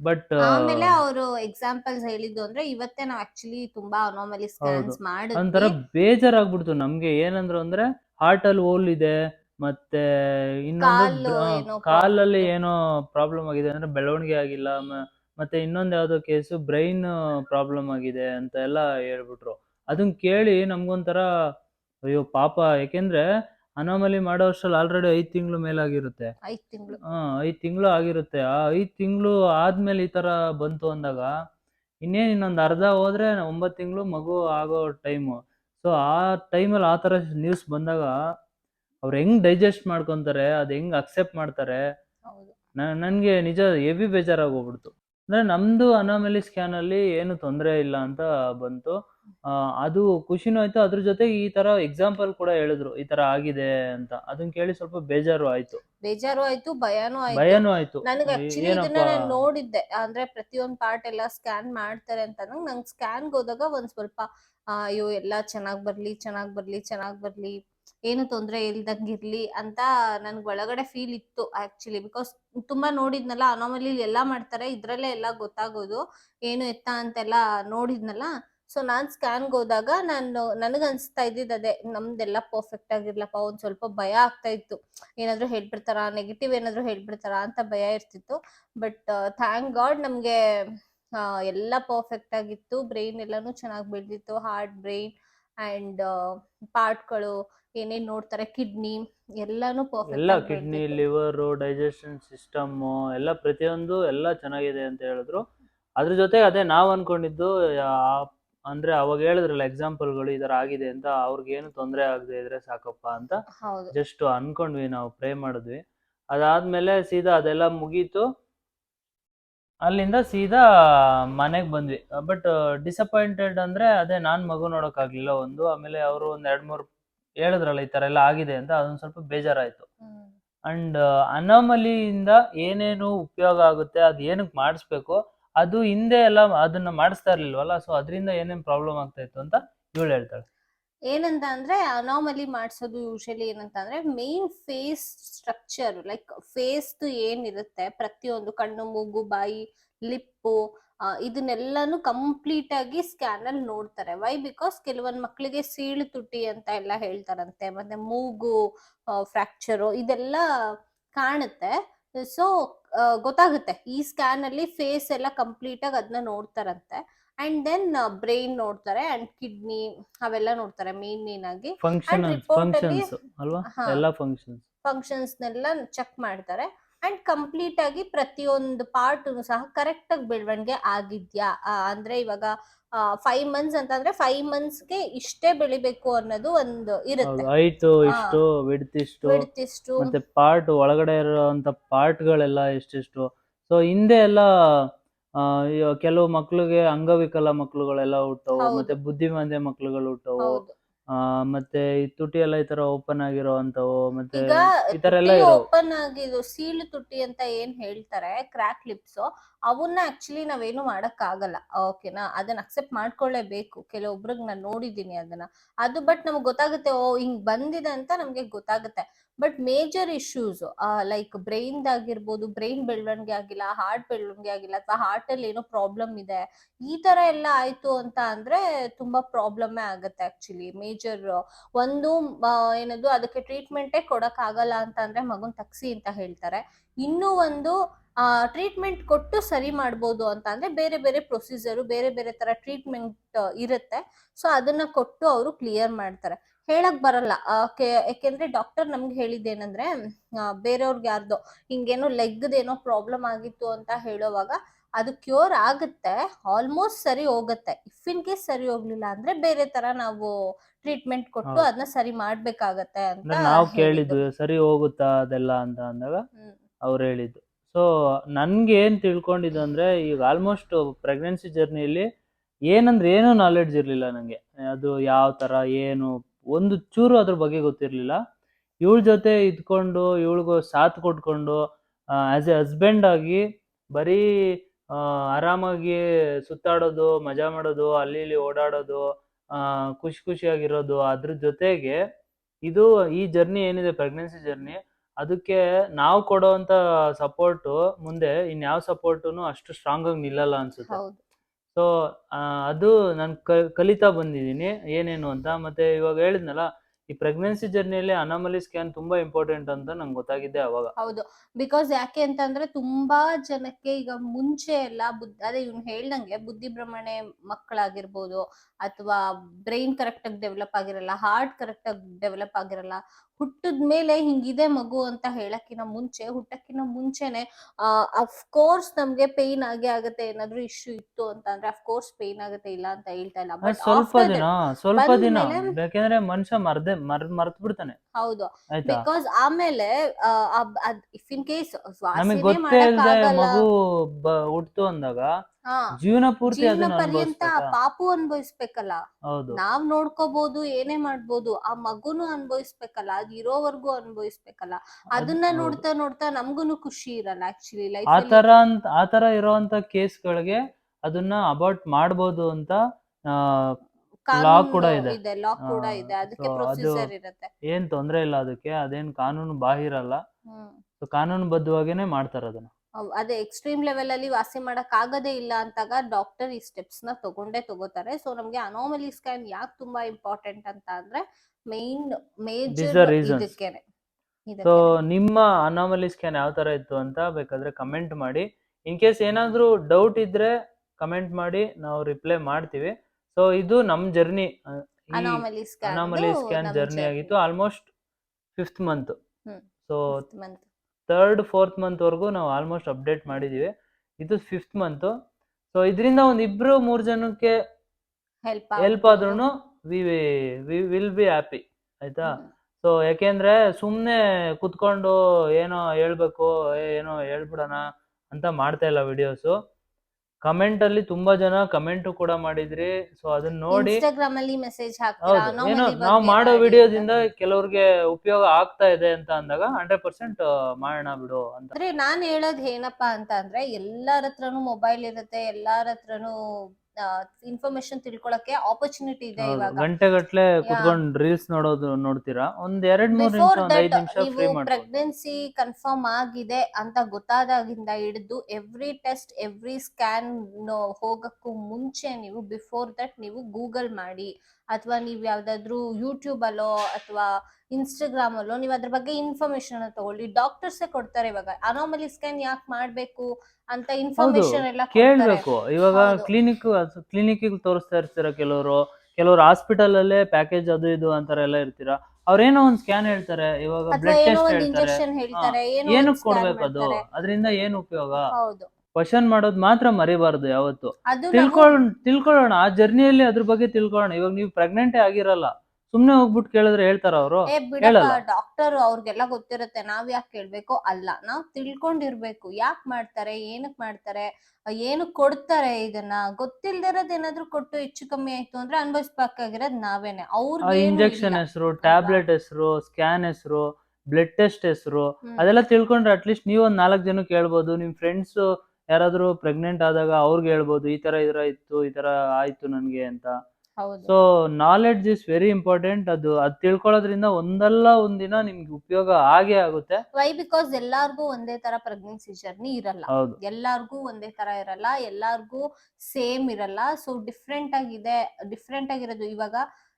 ಬಟ್ ಆಮೇಲೆ ಅವರು ಎಕ್ಸಾಂಪಲ್ಸ್ ಹೇಳಿದ್ದು ಅಂದ್ರೆ ಇವತ್ತೇ ನಾವು ಆಕ್ಚುಲಿ ತುಂಬಾ ಅನಾಮಲಿ ಸ್ಕ್ಯಾನ್ಸ್ ಒಂಥರ ಬೇಜಾರಾಗ್ಬಿಡ್ತು ನಮ್ಗೆ. ಏನಂದ್ರು ಅಂದ್ರೆ ಹಾರ್ಟ್ ಅಲ್ಲಿ ಹೋಲ್ ಇದೆ ಮತ್ತೆ ಇನ್ನೊಂದು ಕಾಲು ದ್ರ- ಏನೋ ಕಾಲಲ್ಲಿ problem ಏನೋ ಪ್ರಾಬ್ಲಮ್ ಆಗಿದೆ ಅಂದ್ರೆ ಬೆಳವಣಿಗೆ ಆಗಿಲ್ಲ ಮ- ಮತ್ತೆ ಇನ್ನೊಂದ್ ಯಾವ್ದೋ ಕೇಸು ಬ್ರೈನ್ ಪ್ರಾಬ್ಲಮ್ ಆಗಿದೆ ಅಂತ ಎಲ್ಲ ಹೇಳ್ಬಿಟ್ರು. ಅದನ್ನ ಕೇಳಿ ನಮ್ಗೊಂಥರ ಅಯ್ಯೋ ಪಾಪ ಯಾಕೆಂದ್ರೆ ಅನಾಮಲಿ ಮಾಡೋ ಅಷ್ಟ್ರಲ್ಲಿ ಆಲ್ರೆಡಿ ಐದ್ ತಿಂಗಳು ಮೇಲಾಗಿರುತ್ತೆ. ಐದ್ ತಿಂಗಳು. ಹಾ ಐದ್ ತಿಂಗಳು ಆಗಿರುತ್ತೆ. ಆ ಐದ್ ತಿಂಗಳು ಆದ್ಮೇಲೆ ಈ ತರ ಬಂತು ಅಂದಾಗ ಇನ್ನೇನ್ ಇನ್ನೊಂದ್ ಅರ್ಧ ಹೋದ್ರೆ ಒಂಬತ್ ತಿಂಗಳು ಮಗು ಆಗೋ ಟೈಮು ಸೊ ಆ ಟೈಮಲ್ಲಿ ಆ ಥರ ನ್ಯೂಸ್ ಬಂದಾಗ ಅವ್ರು ಹೆಂಗ್ ಡೈಜೆಸ್ಟ್ ಮಾಡ್ಕೊಂತಾರೆ ಅದು ಹೆಂಗ್ ಅಕ್ಸೆಪ್ಟ್ ಮಾಡ್ತಾರೆ ನನಗೆ ನಿಜ ಹೆವಿ ಬೇಜಾರಾಗೋಗ್ಬಿಡ್ತು ಅಂದ್ರೆ ನಮ್ದು ಅನಾಮಲಿ ಸ್ಕ್ಯಾನಲ್ಲಿ ಏನು ತೊಂದರೆ ಇಲ್ಲ ಅಂತ ಬಂತು. ಅದು ಖುಷಿನೂ ಆಯ್ತು. ಅದ್ರ ಜೊತೆ ಈ ತರ ಎಕ್ಸಾಂಪಲ್ ಕೂಡ ಹೇಳಿದ್ರು. ಈ ತರ ಆಗಿದೆ ಅಂತ. ಅದನ್ನ ಕೇಳಿ ಸ್ವಲ್ಪ ಬೇಜಾರು ಆಯ್ತು. ಬೇಜಾರು ಆಯ್ತು ಭಯನೂ ಆಯ್ತು. ಭಯನೂ ಆಯ್ತು. ನನಗೆ ಆಕ್ಚುಲಿ ಇದನ್ನ ಏನಪ್ಪಾ? ನಾನು ನೋಡಿದ್ದೆ. ಅಂದ್ರೆ ಪ್ರತಿಯೊಂದ್ ಪಾರ್ಟ್ ಎಲ್ಲ ಸ್ಕ್ಯಾನ್ ಮಾಡ್ತಾರೆ ಅಂತ. ನಂಗೆ ಸ್ಕ್ಯಾನ್ ಹೋದಾಗ ಒಂದ್ ಸ್ವಲ್ಪ ಆ, ಅಯ್ಯೋ ಎಲ್ಲ ಚೆನ್ನಾಗ್ ಬರ್ಲಿ ಚೆನ್ನಾಗ್ ಬರ್ಲಿ ಚೆನ್ನಾಗ್ ಬರ್ಲಿ ಏನು ತೊಂದ್ರೆ ಇಲ್ದಂಗ್ ಇರ್ಲಿ ಅಂತ ನನ್ಗೆ ಒಳಗಡೆ ಫೀಲ್ ಇತ್ತು ಆಕ್ಚುಲಿ ಬಿಕಾಸ್ ತುಂಬಾ ನೋಡಿದ್ನಲ್ಲ ಅನಾಮಲಿ ಎಲ್ಲಾ ಮಾಡ್ತಾರೆ. ಇದ್ರಲ್ಲೇ ಎಲ್ಲ ಗೊತ್ತಾಗೋದು. ಏನು ಎತ್ತ ಅಂತೆಲ್ಲ ನೋಡಿದ್ನಲ್ಲ ಸೊ ನಾನ್ ಸ್ಕ್ಯಾನ್ಗೆ ಹೋದಾಗ ನಾನು ನನಗೆ ಅನಿಸ್ತಾ ಇದ್ದಿದ್ದು ಅದೇ ನಮ್ದೆಲ್ಲ ಪರ್ಫೆಕ್ಟ್ ಆಗಿರ್ಲಪ್ಪ ಒಂದು ಸ್ವಲ್ಪ ಭಯ ಆಗ್ತಾ ಇತ್ತು. ಏನಾದ್ರು ಹೇಳ್ಬಿಡ್ತಾರ ನೆಗೆಟಿವ್ ಏನಾದ್ರು ಹೇಳ್ಬಿಡ್ತಾರ ಅಂತ ಭಯ ಇರ್ತಿತ್ತು. ಬಟ್ ಥ್ಯಾಂಕ್ ಗಾಡ್ ನಮ್ಗೆ ಎಲ್ಲ ಪರ್ಫೆಕ್ಟ್ ಆಗಿತ್ತು. ಬ್ರೈನ್ ಎಲ್ಲಾನು ಚೆನ್ನಾಗಿ ಬೆಳೆದಿತ್ತು. ಹಾರ್ಟ್ ಬ್ರೈನ್ ಅಂಡ್ ಪಾರ್ಟ್ಗಳು ಏನೇನ್ ನೋಡ್ತಾರೆ ಕಿಡ್ನಿ ಎಲ್ಲಾನು ಎಲ್ಲ perfect kidney liver digestion system ಎಲ್ಲ ಪ್ರತಿಯೊಂದು ಎಲ್ಲ ಚೆನ್ನಾಗಿದೆ ಅಂತ ಹೇಳಿದ್ರು. ಅದ್ರ ಜೊತೆ ಅದೇ ನಾವು ಅನ್ಕೊಂಡಿದ್ದು ಅಂದ್ರೆ ಅವಾಗ ಹೇಳಿದ್ರಲ್ಲ ಎಕ್ಸಾಂಪಲ್ಗಳು ಈ ತರ ಆಗಿದೆ ಅಂತ ಅವ್ರಿಗೆ ಏನು ತೊಂದರೆ ಆಗದೆ ಇದ್ರೆ ಸಾಕಪ್ಪ ಅಂತ ಹೌದು. ಜಸ್ಟ್ ಅನ್ಕೊಂಡ್ವಿ ನಾವು ಪ್ರೇ ಮಾಡಿದ್ವಿ. ಅದಾದ್ಮೇಲೆ ಸೀದಾ ಅದೆಲ್ಲ ಮುಗೀತು. ಅಲ್ಲಿಂದ ಸೀದಾ ಮನೆಗೆ ಬಂದ್ವಿ. ಬಟ್ ಡಿಸಪಾಯಿಂಟೆಡ್ ಅಂದ್ರೆ ಅದೇ ನಾನ್ ಮಗು ನೋಡಕ್ ಆಗ್ಲಿಲ್ಲ ಒಂದು ಆಮೇಲೆ ಅವರು ಒಂದ್ ಎರಡ್ ಮೂರ್ ಹೇಳಿದ್ರಲ್ಲ ಈ ತರ ಎಲ್ಲ ಆಗಿದೆ ಅಂತ ಅದೊಂದ್ ಸ್ವಲ್ಪ ಬೇಜಾರಾಯ್ತು. ಅಂಡ್ ಅನಾಮಲಿಯಿಂದ ಏನೇನು ಉಪಯೋಗ ಆಗುತ್ತೆ ಅದ್ ಏನಕ್ಕೆ ಮಾಡಿಸ್ಬೇಕು ಅದು ಹಿಂದೆ ಎಲ್ಲ ಅದನ್ನ ಮಾಡಿಸ್ತಾ ಇರ್ಲಿಲ್ವಲ್ಲ ಸೊ ಅದರಿಂದ ಏನೇನ್ ಪ್ರಾಬ್ಲಮ್ ಆಗ್ತಾ ಇತ್ತು ಅಂತ ಇವಳು ಹೇಳ್ತಾಳೆ. ಏನಂತ ಅಂದ್ರೆ ಅನಾಮಲಿ ಮಾಡ್ಸೋದು ಯೂಶಲಿ ಏನಂತ ಅಂದ್ರೆ main face structure like face ಏನಿರುತ್ತೆ, ಪ್ರತಿಯೊಂದು ಕಣ್ಣು, ಮೂಗು, ಬಾಯಿ, ಲಿಪ್ಪು ಇದನ್ನೆಲ್ಲಾನು ಕಂಪ್ಲೀಟ್ ಆಗಿ ಸ್ಕ್ಯಾನ್ ಅಲ್ಲಿ ನೋಡ್ತಾರೆ. ವೈ ಬಿಕಾಸ್ ಕೆಲವೊಂದ್ ಮಕ್ಳಿಗೆ ಸೀಳು ತುಟಿ ಅಂತ ಎಲ್ಲ ಹೇಳ್ತಾರಂತೆ. ಮತ್ತೆ ಮೂಗು ಫ್ರಾಕ್ಚರು ಇದೆಲ್ಲ ಕಾಣುತ್ತೆ. ಸೊ ಗೊತ್ತಾಗುತ್ತೆ. ಈ ಸ್ಕ್ಯಾನ್ ಅಲ್ಲಿ ಫೇಸ್ ಎಲ್ಲ ಕಂಪ್ಲೀಟ್ ಆಗಿ ಅದನ್ನ ನೋಡ್ತಾರಂತೆ. ಅಂಡ್ ದೆನ್ ಬ್ರೈನ್ ನೋಡ್ತಾರೆ ಅಂಡ್ ಕಿಡ್ನಿ ಅವೆಲ್ಲ ನೋಡ್ತಾರೆ ಮೇನ್ ಮೇನ್ ಆಗಿ. ಫಂಕ್ಷನ್ಸ್ ನೆಲ್ಲ ಚೆಕ್ ಮಾಡ್ತಾರೆ. ಅಂಡ್ ಕಂಪ್ಲೀಟ್ ಆಗಿ ಪ್ರತಿಯೊಂದು ಪಾರ್ಟ್ ಸಹ ಕರೆಕ್ಟ್ ಆಗಿ ಬೆಳವಣಿಗೆ ಆಗಿದ್ಯಾ? ಅಂದ್ರೆ ಇವಾಗ ಫೈವ್ ಮಂತ್ಸ್ ಅಂತಂದ್ರೆ ಫೈವ್ ಮಂತ್ಸ್ಗೆ ಇಷ್ಟೇ ಬೆಳಿಬೇಕು ಅನ್ನೋದು ಒಂದು ಇರುತ್ತೆ. ಹೈಟ್ ಹಾ. ಇಷ್ಟು ವಿಡ್ತ್ ಇಷ್ಟು ಮತ್ತೆ ಪಾರ್ಟ್ ಒಳಗಡೆ ಇರುವಂತ ಪಾರ್ಟ್ಗಳೆಲ್ಲ ಎಷ್ಟೆಷ್ಟು? ಸೊ ಹಿಂದೆ ಎಲ್ಲ ಕೆಲವು ಮಕ್ಳಿಗೆ ಅಂಗವಿಕಲ ಮಕ್ಳುಗಳೆಲ್ಲ ಹುಟ್ಟವು. ಮತ್ತೆ ಬುದ್ಧಿಮಾಂದ್ಯ ಮಕ್ಳುಗಳು ಹುಟ್ಟವು. ಆ, ಮತ್ತೆ ಈ ತುಟಿ ಎಲ್ಲ ಈ ತರ ಓಪನ್ ಆಗಿರೋ ಅಂತವು ಮತ್ತೆ ಈಗ ಈ ತರ ಎಲ್ಲ ಇರೋ ಓಪನ್ ಆಗಿದ್ದು ಸೀಳು ತುಟಿ ಅಂತ ಏನ್ ಹೇಳ್ತಾರೆ ಕ್ರಾಕ್ ಲಿಪ್ಸ್ ಅವನ್ನ ಆಕ್ಚುಲಿ ನಾವೇನು ಮಾಡಕ್ ಆಗಲ್ಲ ಓಕೆನಾ ಅದನ್ನ ಅಕ್ಸೆಪ್ಟ್ ಮಾಡ್ಕೊಳ್ಳೇಬೇಕು ಕೆಲವೊಬ್ರಿಗೆ ನಾನು ನೋಡಿದೀನಿ ಅದನ್ನ. ಅದು ಬಟ್ ನಮ್ಗೆ ಗೊತ್ತಾಗುತ್ತೆ ಓ ಹಿಂಗ್ ಬಂದಿದೆ ಅಂತ ನಮ್ಗೆ ಗೊತ್ತಾಗುತ್ತೆ. But major issues like brain ಆಗಿರ್ಬೋದು ಬ್ರೈನ್ ಬೆಳವಣಿಗೆ ಆಗಿಲ್ಲ ಹಾರ್ಟ್ ಬೆಳವಣಿಗೆ ಆಗಿಲ್ಲ, ಅಥವಾ ಹಾರ್ಟ್ ಅಲ್ಲಿ ಏನೋ ಪ್ರಾಬ್ಲಮ್ ಇದೆ, ಈ ತರ ಎಲ್ಲ ಆಯ್ತು ಅಂತ ಅಂದ್ರೆ ತುಂಬಾ ಪ್ರಾಬ್ಲಮ್ ಆಗತ್ತೆ ಆಕ್ಚುಲಿ ಮೇಜರ್ ಒಂದು ಏನದು, ಅದಕ್ಕೆ ಟ್ರೀಟ್ಮೆಂಟೇ ಕೊಡಕ್ ಆಗಲ್ಲ ಅಂತ ಅಂದ್ರೆ ಮಗುನ್ ತಗ್ಸಿ ಅಂತ ಹೇಳ್ತಾರೆ. ಇನ್ನೂ ಒಂದು ಟ್ರೀಟ್ಮೆಂಟ್ ಕೊಟ್ಟು ಸರಿ ಮಾಡ್ಬೋದು ಅಂತ ಅಂದ್ರೆ ಬೇರೆ ಬೇರೆ ಪ್ರೊಸೀಜರ್ ಬೇರೆ ಬೇರೆ ತರ ಟ್ರೀಟ್ಮೆಂಟ್ ಇರುತ್ತೆ. ಸೊ ಅದನ್ನ ಕೊಟ್ಟು ಅವರು ಕ್ಲಿಯರ್ ಮಾಡ್ತಾರೆ. ಹೇಳಕ್ ಬರಲ್ಲ. ಯಾಕೆಂದ್ರೆ ಡಾಕ್ಟರ್ ನಮ್ಗೆ ಹೇಳಿದ್ದೇನಂದ್ರೆ ಏನಂದ್ರೆ ಬೇರೆಯವ್ರಿಗೆ ಯಾರ್ದೋ ಹಿಂಗೇನೋ ಲೆಗ್ದೇನೋ ಪ್ರಾಬ್ಲಮ್ ಆಗಿತ್ತು ಅಂತ ಹೇಳೋವಾಗ ಅದು ಕ್ಯೂರ್ ಆಗುತ್ತೆ ಆಲ್ಮೋಸ್ಟ್ ಸರಿ ಹೋಗುತ್ತೆ. ಇಫ್ ಇನ್ ಕೇಸ್ ಸರಿ ಹೋಗ್ಲಿಲ್ಲ ಅಂದ್ರೆ ಬೇರೆ ತರ ನಾವು ಟ್ರೀಟ್ಮೆಂಟ್ ಕೊಟ್ಟು. ಅದನ್ನ ಸರಿ ಮಾಡ್ಬೇಕಾಗತ್ತೆ ಅಂತ ನಾವು ಕೇಳಿದ್ವಿ ಸರಿ ಹೋಗುತ್ತಾ ಅದೆಲ್ಲ ಅಂತ ಅಂದಾಗ. ಅವ್ರು ಹೇಳಿದ್ದು. ಸೊ ನನ್ಗೆ ಏನ್ ತಿಳ್ಕೊಂಡಿದ್ದು ಅಂದ್ರೆ ಈಗ ಆಲ್ಮೋಸ್ಟ್ ಪ್ರೆಗ್ನೆನ್ಸಿ ಜರ್ನಿಯಲ್ಲಿ ಏನಂದ್ರೆ ಏನು ನಾಲೆಡ್ಜ್ ಇರ್ಲಿಲ್ಲ ನಂಗೆ. ಅದು ಯಾವ ತರ ಏನು ಒಂದು ಚೂರು ಅದ್ರ ಬಗ್ಗೆ ಗೊತ್ತಿರ್ಲಿಲ್ಲ. ಇವಳ ಜೊತೆ ಇದ್ಕೊಂಡು, ಇವಳಿಗೂ ಸಾಥ್ ಕೊಟ್ಕೊಂಡು ಆಸ್ ಎ ಹಸ್ಬೆಂಡ್ ಆಗಿ ಬರೀ ಆರಾಮಾಗಿ ಸುತ್ತಾಡೋದು, ಮಜಾ ಮಾಡೋದು, ಅಲ್ಲಿ ಇಲ್ಲಿ ಓಡಾಡೋದು ಖುಷಿ ಖುಷಿಯಾಗಿರೋದು, ಅದ್ರ ಜೊತೆಗೆ ಇದು ಈ ಜರ್ನಿ ಏನಿದೆ ಪ್ರೆಗ್ನೆನ್ಸಿ ಜರ್ನಿ ಅದಕ್ಕೆ ನಾವು ಕೊಡೋವಂತ ಸಪೋರ್ಟ್ ಮುಂದೆ ಇನ್ಯಾವ ಸಪೋರ್ಟು ಅಷ್ಟು ಸ್ಟ್ರಾಂಗ್ ಆಗಿ ನಿಲ್ಲಲ್ಲ ಅನ್ಸುತ್ತೆ. ಸೊ ಅದು ನಾನು ಕಲಿತಾ ಬಂದಿದ್ದೀನಿ. ಏನೇನು ಅಂತ. ಮತ್ತೆ ಇವಾಗ ಹೇಳಿದ್ನಲ್ಲ, ಈ ಪ್ರೆಗ್ನೆನ್ಸಿ ಜರ್ನಿಯಲ್ಲಿ ಅನಾಮಲಿ ಸ್ಕ್ಯಾನ್ ತುಂಬಾ ಇಂಪಾರ್ಟೆಂಟ್ ಅಂತ ನಂಗೆ ಗೊತ್ತಾಗಿದ್ದೆ ಅವಾಗ. ಹೌದು. ಬಿಕಾಸ್ ಯಾಕೆ ಅಂತಂದ್ರೆ ತುಂಬಾ ಜನಕ್ಕೆ ಈಗ ಮುಂಚೆ ಎಲ್ಲ ಬುದ್ಧ, ಅದೇ ಇವ್ನು ಹೇಳ್ದಂಗೆ ಬುದ್ಧಿ ಭ್ರಮಣೆ ಮಕ್ಕಳಾಗಿರ್ಬೋದು ಅಥವಾ ಬ್ರೈನ್ ಕರೆಕ್ಟ್ ಆಗಿ ಡೆವಲಪ್ ಆಗಿರಲ್ಲ ಹಾರ್ಟ್ ಕರೆಕ್ಟ್ ಆಗಿ ಡೆವಲಪ್ ಆಗಿರಲ್ಲ ಹುಟ್ಟದ ಮೇಲೆ ಹಿಂಗಿದೆ ಮಗು ಅಂತ ಹೇಳಕ್ಕಿನ ಮುಂಚೆ ಹುಟ್ಟಕ್ಕಿನ ಮುಂಚೆನೆ ಅಫ್ ಕೋರ್ಸ್ ನಮ್ಗೆ ಪೇನ್ ಆಗೇ ಆಗತ್ತೆ ಏನಾದ್ರೂ ಇಶ್ಯೂ ಇತ್ತು ಅಂತ ಅಂದ್ರೆ ಅಫ್ ಕೋರ್ಸ್ ಪೇನ್ ಆಗತ್ತೆ ಇಲ್ಲ ಅಂತ ಹೇಳ್ತಾ ಇಲ್ಲ. ಸ್ವಲ್ಪ ದಿನ ಸ್ವಲ್ಪ ದಿನ ಯಾಕೆಂದ್ರೆ ಮನುಷ್ಯ ಮರ್ದೆ ಮರ್ ಮರ್ತ್ ಬಿಡ್ತಾನೆ. ಹೌದು. ಬಿಕಾಸ್ ಆಮೇಲೆ ಇಫ್ ಇನ್ ಕೇಸ್ ಮಗು ಹುಟ್ಟು ಅಂದಾಗ ಜೀವನ ಪೂರ್ತಿ ಜೀವನ ಅದನ್ನ ಪರ್ಯಂತ ಆ ಪಾಪು ಅನ್ಭವಿಸ್ಬೇಕಲ್ಲ. ಹೌದು. ನಾವ್ ನೋಡ್ಕೋಬಹುದು ಏನೇ ಮಾಡ್ಬೋದು ಆ ಮಗುನು ಅನ್ಭವಿಸ್ಬೇಕಲ್ಲ ಅದ್ ಇರೋವರ್ಗು ಅನ್ಭವಿಸ್ಬೇಕಲ್ಲ. ಅದನ್ನ. ನೋಡ್ತಾ ನೋಡ್ತಾ ನಮ್ಗುನು ಖುಷಿ ಇರಲ್ಲ ಆಕ್ಚುಲಿ ಲೈಫ್ ಆತರ ಅಂತ ಆ ತರ ಇರೋಂತ ಕೇಸ್ಗಳಿಗೆ ಅದನ್ನ ಅಬಾರ್ಟ್ ಮಾಡ್ಬೋದು ಅಂತ law ಕೂಡ ಇದೆ. ಲಾಕ್ ಲಾ ಕೂಡ ಇದೆ. ಅದಕ್ಕೆ ಪ್ರೊಸೀಜರ್ ಇರುತ್ತೆ. ಏನ್ ತೊಂದ್ರೆ ಇಲ್ಲ ಅದಕ್ಕೆ ಅದೇನ್ ಕಾನೂನು ಬಾಹಿರಲ್ಲ. ಕಾನೂನು ಬದ್ಧವಾಗಿನೇ ಮಾಡ್ತಾರ ಅದನ್ನ ಅದೇ ಎಕ್ಸ್ಟ್ರೀಮ್ ಲೆವೆಲ್ ಅಲ್ಲಿ ವಾಸಿ ಮಾಡಕ್ ಆಗದೇ ಇಲ್ಲ ಅಂತಾಗ ಡಾಕ್ಟರ್ ಈ ಸ್ಟೆಪ್ಸ್ನ ತಗೊಂಡೇ ತಗೋತಾರೆ. ಸೊ ನಮ್ಗೆ ಅನಾಮಲಿ ಸ್ಕ್ಯಾನ್ ಯಾಕೆ ತುಂಬಾ ಇಂಪಾರ್ಟೆಂಟ್ ಅಂತ ಅಂದ್ರೆ ಮೇನ್ ಮೇಜರ್. ಇದಕ್ಕೇನೆ. ಸೊ ನಿಮ್ಮ ಅನಾಮಲಿ ಸ್ಕ್ಯಾನ್ ಯಾವ ತರ ಇತ್ತು ಅಂತ ಬೇಕಾದ್ರೆ ಕಮೆಂಟ್ ಮಾಡಿ. ಇನ್ ಕೇಸ್ ಏನಾದ್ರೂ ಡೌಟ್ ಇದ್ರೆ ಕಮೆಂಟ್ ಮಾಡಿ ನಾವು ರಿಪ್ಲೈ ಮಾಡ್ತೀವಿ. ಸೊ ಇದು ನಮ್ journey anomaly scan anomaly scan journey ಆಗಿತ್ತು almost fifth month so so month third fourth month ವರೆಗೂ ನಾವು ಆಲ್ಮೋಸ್ಟ್ ಅಪ್ಡೇಟ್ ಮಾಡಿದೀವಿ. ಇದು ಫಿಫ್ತ್ ಮಂತು ಸೊ ಇದರಿಂದ ಒಂದು ಇಬ್ರು ಮೂರ್ ಜನಕ್ಕೆ ಹೆಲ್ಪ್ ಆದ್ರೂ ವಿ ವಿಲ್ ಬಿ ಹ್ಯಾಪಿ ಆಯ್ತಾ? ಸೊ ಯಾಕೆಂದ್ರೆ ಸುಮ್ನೆ ಕುತ್ಕೊಂಡು ಏನೋ ಹೇಳ್ಬೇಕು ಏನೋ ಹೇಳ್ಬಿಡೋಣ ಅಂತ ಮಾಡ್ತಾ ಇಲ್ಲ ವಿಡಿಯೋಸು ಕಮೆಂಟ್ ಅಲ್ಲಿ ತುಂಬಾ ಜನ ಕಮೆಂಟ್ ಕೂಡ ಮಾಡಿದ್ರಿ ಸೊ ಅದನ್ನ ನೋಡಿ ಇನ್ಸ್ಟಾಗ್ರಾಮ್ ಅಲ್ಲಿ ಮೆಸೇಜ್ ಹೌದು. ಏನೋ ನಾವು ಮಾಡೋ ವಿಡಿಯೋದಿಂದ. ಕೆಲವ್ರಿಗೆ ಉಪಯೋಗ ಆಗ್ತಾ ಇದೆ ಅಂತ ಅಂದಾಗ ಹಂಡ್ರೆಡ್ ಪರ್ಸೆಂಟ್ ಮಾಡೋಣ ಬಿಡು ಅಂತ. ಅಂದ್ರೆ ನಾನ್ ಹೇಳೋದ್ ಏನಪ್ಪಾ ಅಂತ ಅಂದ್ರೆ ಎಲ್ಲಾರ ಹತ್ರನು ಮೊಬೈಲ್ ಇರುತ್ತೆ ಎಲ್ಲಾರ ಹತ್ರನು ಇನ್ಫಾರ್ಮೇಶನ್ ತಿಳ್ಕೊಳಕ್ಕೆ ಆಪರ್ಚುನಿಟಿ ಇದೆ ಇವಾಗ. ಗಂಟೆಗಟ್ಟಲೆ ಕುತ್ಕೊಂಡು ರೀಲ್ಸ್ ನೋಡೋದು ನೋಡ್ತೀರಾ? ಒಂದ್ ಎರಡ್ ಮೂರ್ ನಿಮಿಷ ಪ್ರೆಗ್ನೆನ್ಸಿ ಕನ್ಫರ್ಮ್ ಆಗಿದೆ ಅಂತ ಗೊತ್ತಾದಾಗಿಂದ ಹಿಡಿದು ಎವ್ರಿ ಟೆಸ್ಟ್ ಎವ್ರಿ ಸ್ಕ್ಯಾನ್ ಹೋಗಕ್ಕೂ ಮುಂಚೆ ನೀವು ಬಿಫೋರ್ ದಟ್ ನೀವು ಗೂಗಲ್ ಮಾಡಿ. ಅಥವಾ ನೀವು ಯಾವ್ದಾದ್ರು ಯೂಟ್ಯೂಬ್ ಅಲ್ಲೋ ಅಥವಾ ಇನ್ಸ್ಟಾಗ್ರಾಮ್ ಅಲ್ಲೋ ನೀವು ಅದ್ರ ಬಗ್ಗೆ ಇನ್ಫಾರ್ಮೇಶನ್ ತಗೊಳ್ಳಿ. ಡಾಕ್ಟರ್ಸ್ ಕೊಡ್ತಾರೆ ಇವಾಗ. ಅನಾಮಲಿ ಸ್ಕ್ಯಾನ್ ಯಾಕೆ ಮಾಡ್ಬೇಕು ಅಂತ ಇನ್ಫಾರ್ಮೇಶನ್ ಎಲ್ಲ ಕೇಳಬೇಕು. ಇವಾಗ ಕ್ಲಿನಿಕ್ ಕ್ಲಿನಿಕ್ ತೋರಿಸ್ತಾ ಇರ್ತೀರ ಕೆಲವರು? ಕೆಲವರು ಹಾಸ್ಪಿಟಲ್ ಅಲ್ಲೇ ಪ್ಯಾಕೇಜ್ ಅದು ಇದು ಅಂತಾರೆ ಎಲ್ಲ ಇರ್ತೀರಾ? ಅವ್ರೇನೋ ಒಂದ್ ಸ್ಕ್ಯಾನ್ ಹೇಳ್ತಾರೆ ಇವಾಗ ಬ್ಲಡ್ ಟೆಸ್ಟ್ ಹೇಳ್ತಾರೆ. ಇಂಜೆಕ್ಷನ್ ಹೇಳ್ತಾರೆ ಏನೋ ಒಂದ್ ಏನಕ್ ಕೊಡ್ಬೇಕು ಅದು. ಅದರಿಂದ ಏನ್ ಉಪಯೋಗ? ಹೌದು. ಕ್ವಶನ್ ಮಾಡೋದು ಮಾತ್ರ ಮರಿಬಾರ್ದು ಯಾವತ್ತು. ತಿಳ್ಕೊಳ್ಳೋಣ ತಿಳ್ಕೊಳ್ ತಿಳ್ಕೊಳ್ಳೋಣ. ಆ ಜರ್ನಿಯಲ್ಲಿ ಅದ್ರ ಬಗ್ಗೆ ತಿಳ್ಕೊಳ್ಳೋಣ. ಇವಾಗ ನೀವು ಪ್ರೆಗ್ನೆಂಟೇ ಆಗಿರಲ್ಲ. ಸುಮ್ನೆ ಹೋಗ್ಬಿಟ್ಟು ಕೇಳಿದ್ರೆ ಹೇಳ್ತಾರ ಅವರು? ಏ ಬಿಡಪ್ಪ ಹೇಳಲ್ಲ. ಡಾಕ್ಟರ್ ಅವ್ರಿಗೆಲ್ಲ ಗೊತ್ತಿರುತ್ತೆ ನಾವ್ ಯಾಕೆ ಕೇಳ್ಬೇಕು? ಅಲ್ಲ ನಾವ್ ತಿಳ್ಕೊಂಡಿರ್ಬೇಕು. ಯಾಕ್ ಮಾಡ್ತಾರೆ ಏನಕ್ ಮಾಡ್ತಾರೆ ಏನಕ್ ಕೊಡ್ತಾರೆ ಇದನ್ನ ಗೊತ್ತಿಲ್ದಿರೋದ್ ಏನಾದ್ರು ಕೊಟ್ಟು ಹೆಚ್ಚು ಕಮ್ಮಿ ಆಯ್ತು ಅಂದ್ರೆ ಅನ್ಭವಿಸ್ಬೇಕಾಗಿರೋದ್ ನಾವೇನೆ. ಆ ಅವ್ರಿಗೆ ಇಂಜೆಕ್ಷನ್ ಹೆಸರು ಟ್ಯಾಬ್ಲೆಟ್ ಹೆಸರು ಸ್ಕ್ಯಾನ್ ಹೆಸರು ಬ್ಲಡ್ ಟೆಸ್ಟ್ ಹೆಸರು ಅದೆಲ್ಲ ತಿಳ್ಕೊಂಡ್ರೆ ಅಟ್ಲೀಸ್ಟ್ ನೀವು ಒಂದ್ ನಾಲ್ಕು ಜನಕ್ಕೆ ಹೇಳ್ಬೋದು ನಿಮ್ ಫ್ರೆಂಡ್ಸ್ ಯಾರಾದ್ರೂ ಪ್ರೆಗ್ನೆಂಟ್ ಆದಾಗ ಅವ್ರಿಗೆ ಹೇಳ್ಬೋದು ಈ ತರ ಇದ್ರ ಇತ್ತು ಈ ತರ ಆಯ್ತು ನನ್ಗೆ ಅಂತ. So knowledge is very important ಅದು ಅದ್ ತಿಳ್ಕೊಳ್ಳೋದ್ರಿಂದ ಒಂದಲ್ಲ ಒಂದಿನ ನಿಮ್ಗೆ ಉಪಯೋಗ ಆಗೇ ಆಗುತ್ತೆ. ವೈ ಬಿಕಾಸ್ ಎಲ್ಲಾರ್ಗೂ ಒಂದೇ ತರ ಪ್ರೆಗ್ನೆನ್ಸಿ ಜರ್ನಿ ಇರಲ್ಲ. ಹೌದು. ಎಲ್ಲಾರ್ಗೂ ಒಂದೇ ತರ ಇರಲ್ಲ. ಎಲ್ಲಾರ್ಗೂ ಸೇಮ್ ಇರಲ್ಲ. ಸೊ ಡಿಫ್ರೆಂಟ್ ಆಗಿದೆ ಡಿಫ್ರೆಂಟ್ ಆಗಿರೋದು ಇವಾಗ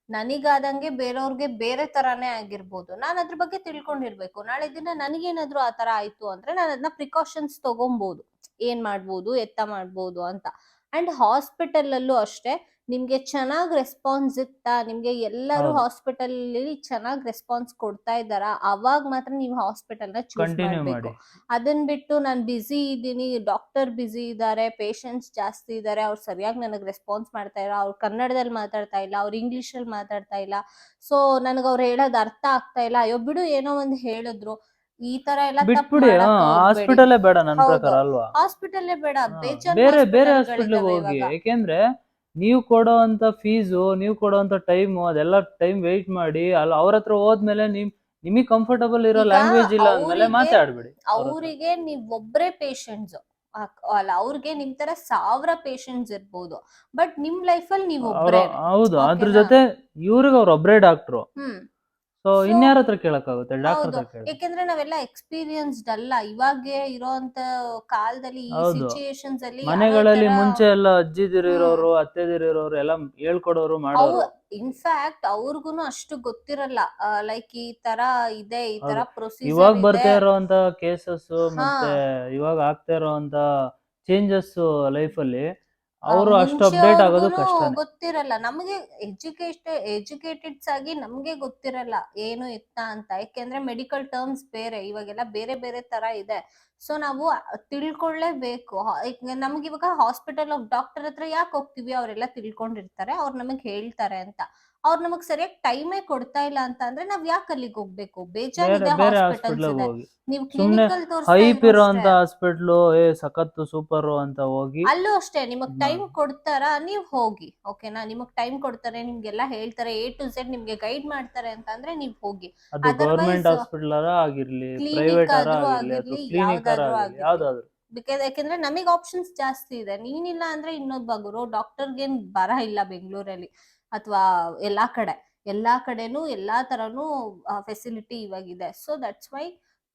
ನನಗಾದಂಗೆ ಬೇರೆಯವ್ರಿಗೆ ಬೇರೆ ತರಾನೇ ಆಗಿರ್ಬೋದು. ನಾನು ಅದ್ರ ಬಗ್ಗೆ ತಿಳ್ಕೊಂಡಿರ್ಬೇಕು. ನಾಳೆ ದಿನ ನನಗೇನಾದ್ರೂ ಆ ತರ ಆಯ್ತು ಅಂದ್ರೆ ನಾನು ಅದನ್ನ ಪ್ರಿಕಾಷನ್ಸ್ ತಗೊಬಹುದು ಏನ್ ಮಾಡ್ಬೋದು ಎತ್ತ ಮಾಡ್ಬೋದು ಅಂತ. ಅಂಡ್ ಹಾಸ್ಪಿಟಲ್ ಅಲ್ಲೂ ಅಷ್ಟೇ ನಿಮ್ಗೆ ಚೆನ್ನಾಗ್ ರೆಸ್ಪಾನ್ಸ್ ಇತ್ತಾ? ನಿಮ್ಗೆ ಎಲ್ಲರೂ. ಹಾಸ್ಪಿಟಲ್ ಅಲ್ಲಿ ಚೆನ್ನಾಗ್ ರೆಸ್ಪಾನ್ಸ್ ಕೊಡ್ತಾ ಇದ್ದಾರಾ? ಅವಾಗ ಮಾತ್ರ ನೀವು ಹಾಸ್ಪಿಟಲ್ನ ಚೂಸ್ ಮಾಡ್ಬೇಕು. ಅದನ್ ಬಿಟ್ಟು ನಾನು ಬಿಸಿ ಇದ್ದೀನಿ ಡಾಕ್ಟರ್ ಬಿಸಿ ಇದ್ದಾರೆ ಪೇಷಂಟ್ಸ್ ಜಾಸ್ತಿ ಇದ್ದಾರೆ ಅವ್ರು ಸರಿಯಾಗಿ ನನಗೆ ರೆಸ್ಪಾನ್ಸ್ ಮಾಡ್ತಾ ಇಲ್ಲ ಅವ್ರು ಕನ್ನಡದಲ್ಲಿ ಮಾತಾಡ್ತಾ ಇಲ್ಲ ಅವ್ರು ಇಂಗ್ಲಿಷ್ ಅಲ್ಲಿ ಮಾತಾಡ್ತಾ ಇಲ್ಲ. ಸೊ ನನಗೆ ಅವ್ರು ಹೇಳೋದು ಅರ್ಥ ಆಗ್ತಾ ಇಲ್ಲ. ಅಯ್ಯೋ ಬಿಡು ಏನೋ ಒಂದ್ ಹೇಳಿದ್ರು. ಈ ತರ ಎಲ್ಲ ಬಿಟ್ಬಿಡಿ ಹಾಸ್ಪಿಟಲ್ ಬೇಡ ನನ್ನ ಪ್ರಕಾರ ಅಲ್ವಾ? ಹಾಸ್ಪಿಟಲ್ ಬೇಡ. ಬೇರೆ ಬೇರೆ ಹಾಸ್ಪಿಟಲ್ ಹೋಗಿ. ಯಾಕೆಂದ್ರೆ ನೀವು ಕೊಡೋಂತ ಫೀಸು ನೀವು ಕೊಡೋಂತ ಟೈಮು ಅದೆಲ್ಲ ಟೈಮ್ ವೆಯ್ಟ್ ಮಾಡಿ ಅಲ್ಲ ಅವ್ರ ಹತ್ರ ಹೋದ್ಮೇಲೆ ನಿಮ್ ನಿಮಗೆ ಕಂಫರ್ಟಬಲ್ ಇರೋ ಈಗ ಲ್ಯಾಂಗ್ವೇಜ್ ಇಲ್ಲ ಅಂದ್ಮೇಲೆ ಅವ್ರಿಗೆ- ಮಾತಾಡ್ಬಿಡಿ. ಅವ್ರ ಹತ್ರ. ಅವ್ರಿಗೆ ನೀವ್ ಒಬ್ರೇ ಪೇಷಂಟ್ಸ್ ಅಲ್ಲ ಅವ್ರಿಗೆ ನಿಮ್ ತರ ಸಾವಿರ ಪೇಷಂಟ್ಸ್ ಇರ್ಬೋದು. ಬಟ್ ನಿಮ್ ಲೈಫ್ ಅಲ್ಲಿ ನೀವ್ ಅವ್ರ ಒಬ್ರೇ ಹೌದು ಅದ್ರ ಓಕೆನಾ? ಜೊತೆ ಇವ್ರಿಗೆ ಅವ್ರ ಒಬ್ರೇ ಡಾಕ್ಟ್ರು ಹ್ಮ್. ಸೊ ಇನ್ಯಾರ ಹತ್ರ ಕೇಳಕ್ಕಾಗುತ್ತೆ? ಡಾಕ್ಟರ್ ಹೌದು. ಕೇಳಿ. ಯಾಕೆಂದ್ರೆ ನಾವೆಲ್ಲ ಎಕ್ಸ್ಪೀರಿಯನ್ಸ್ಡ್ ಅಲ್ಲ. ಇವಾಗೆ ಇರೋಂತ ಕಾಲದಲ್ಲಿ ಈ ಹೌದು. ಸಿಚುಯೇಷನ್ಸ್ ಅಲ್ಲಿ ಮನೆಗಳಲ್ಲಿ ಮನೆಗಳಲ್ಲಿ ತರ- ಮುಂಚೆ ಎಲ್ಲ ಅಜ್ಜಿದಿರಿರೋರು ಅತ್ತೆದಿರಿರೋರು ಎಲ್ಲ ಹೇಳ್ಕೊಡೋರು ಮಾಡೋರು. ಇನ್ಫ್ಯಾಕ್ಟ್ ಅವ್ರಿಗೂನು ಅಷ್ಟು ಗೊತ್ತಿರಲ್ಲ. ಲೈಕ್ ಈ ತರ ಇದೆ ಈ ತರ ಇವಾಗ ಪ್ರೊಸೀಜರ್ ಬರ್ತಾ ಇರೋಂತ ಕೇಸಸ್ ಮತ್ತೆ ಇವಾಗ ಆಗ್ತಾ ಇರೋಂತ ಚೇಂಜಸ್ ಲೈಫ್ ಅಲ್ಲಿ ಅವರು ಅಷ್ಟು ಅಪ್ಡೇಟ್ ಆಗೋದು ಕಷ್ಟ ಗೊತ್ತಿರಲ್ಲ. ನಮಗೆ ಎಜುಕೇಟ್ ಎಜುಕೇಟೆಡ್ಸ್ ಆಗಿ ನಮ್ಗೆ ಗೊತ್ತಿರಲ್ಲ ಏನು ಇತ್ತ ಅಂತ. ಯಾಕೆಂದ್ರೆ ಮೆಡಿಕಲ್ ಟರ್ಮ್ಸ್ ಬೇರೆ ಇವಾಗೆಲ್ಲ ಬೇರೆ ಬೇರೆ ತರ ಇದೆ. ಸೊ ನಾವು ತಿಳ್ಕೊಳ್ಳೇಬೇಕು. ನಮ್ಗೆ ಇವಾಗ ಹಾಸ್ಪಿಟಲ್ ಡಾಕ್ಟರ್ ಹತ್ರ ಯಾಕೆ ಹೋಗ್ತೀವಿ? ಅವರೆಲ್ಲ ತಿಳ್ಕೊಂಡಿರ್ತಾರೆ ಅವ್ರು ನಮಗೆ ಹೇಳ್ತಾರೆ ಅಂತ. ಅವ್ರು ನಮಗ್ ಸರಿಯಾಗಿ ಟೈಮೇ ಕೊಡ್ತಾ ಇಲ್ಲ ಅಂತ ಅಂದ್ರೆ ನಾವ್ ಯಾಕೆ ಅಲ್ಲಿಗೆ ಹೋಗ್ಬೇಕು? ಬೇಜಾರಿದೆ ಹಾಸ್ಪಿಟಲ್ಸ್ ಇದೆ ನೀವು ಕ್ಲಿನಿಕಲ್ ಹೈಪ್ ಇರೋಂತ ಹಾಸ್ಪಿಟ್ಲು ಏ ಸಖತ್ತು ಸೂಪರ್ ಅಂತ ಹೋಗಿ. ಅಲ್ಲೂ ಅಷ್ಟೇ ನಿಮಗ್ ಟೈಮ್ ಕೊಡ್ತಾರ ನೀವ್ ಹೋಗಿ ಓಕೆನಾ ನಿಮಗ್ ಟೈಮ್ ಕೊಡ್ತಾರೆ ನಿಮ್ಗೆಲ್ಲ ಹೇಳ್ತಾರೆ ಎ ಟು ಝೆಡ್ ನಿಮ್ಗೆ ಗೈಡ್ ಮಾಡ್ತಾರೆ ಅಂತ ಅಂದ್ರೆ ನೀವ್ ಹೋಗಿ. ಅದು ಗವರ್ಮೆಂಟ್ ಹಾಸ್ಪಿಟಲ್ ಆಗಿರ್ಲಿ ಪ್ರೈವೇಟ್ ಆಗಿರ್ಲಿ ಕ್ಲಿನಿಕ್ ಯಾವ್ದಾದ್ರೂ ಬಿಕಾಸ್ ಯಾಕೆಂದ್ರೆ ನಮಗ್ ಆಪ್ಷನ್ಸ್ ಜಾಸ್ತಿ ಇದೆ. ನೀನಿಲ್ಲ ಅಂದ್ರೆ ಇನ್ನೊಬ್ಬ ಗುರು ಡಾಕ್ಟರ್ಗೆ ಬರ ಇಲ್ಲ ಬೆಂಗಳೂರಲ್ಲಿ. ಅಥವಾ ಎಲ್ಲಾ ಕಡೆ ಎಲ್ಲಾ ಕಡೆನೂ ಎಲ್ಲಾ ತರನು ಫೆಸಿಲಿಟಿ ಇವಾಗಿದೆ. ಸೊ ದಟ್ಸ್ ವೈ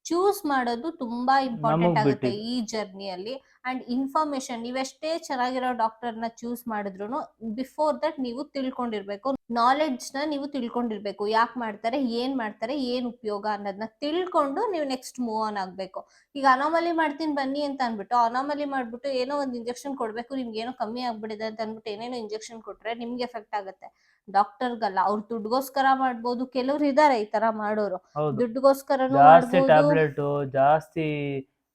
ಚೂಸ್ ಮಾಡೋದು ತುಂಬಾ ಇಂಪಾರ್ಟೆಂಟ್ ಆಗುತ್ತೆ. ಈ ಜರ್ನಿಯಲ್ಲಿ ಅಂಡ್ ಇನ್ಫಾರ್ಮೇಶನ್ ನೀವೆಷ್ಟೇ ಚೆನ್ನಾಗಿರೋ ಡಾಕ್ಟರ್ನ ಚೂಸ್ ಮಾಡಿದ್ರು ಬಿಫೋರ್ ದಟ್ ನೀವು ತಿಳ್ಕೊಂಡಿರ್ಬೇಕು. ನಾಲೆಡ್ಜ್ನ ನೀವು ತಿಳ್ಕೊಂಡಿರ್ಬೇಕು. ಯಾಕೆ ಮಾಡ್ತಾರೆ ಏನ್ ಮಾಡ್ತಾರೆ ಏನ್ ಉಪಯೋಗ ಅನ್ನೋದನ್ನ ತಿಳ್ಕೊಂಡು ನೀವು ನೆಕ್ಸ್ಟ್ ಮೂವ್ ಆನ್ ಆಗ್ಬೇಕು. ಈಗ ಅನಾಮಲಿ ಮಾಡ್ತೀನಿ ಬನ್ನಿ ಅಂತ ಅನ್ಬಿಟ್ಟು ಅನಾಮಲಿ ಮಾಡ್ಬಿಟ್ಟು ಏನೋ ಒಂದು ಇಂಜೆಕ್ಷನ್ ಕೊಡ್ಬೇಕು ನಿಮ್ಗೆ ಏನೋ ಕಮ್ಮಿ ಆಗ್ಬಿಡಿದೆ ಅಂತ ಅನ್ಬಿಟ್ಟು ಏನೇನೋ ಇಂಜೆಕ್ಷನ್ ಕೊಟ್ರೆ ನಿಮ್ಗೆ ಎಫೆಕ್ಟ್ ಆಗುತ್ತೆ. ಡಾಕ್ಟರ್ಗಲ್ಲ ಅವ್ರು ದುಡ್ಗೋಸ್ಕರ ಮಾಡ್ಬೋದು. ಕೆಲವ್ರು ಇದಾರೆ ಈ ತರ ಮಾಡೋರು. ದುಡ್ಡುಗೋಸ್ಕರ ಜಾಸ್ತಿ ಟ್ಯಾಬ್ಲೆಟ್ ಜಾಸ್ತಿ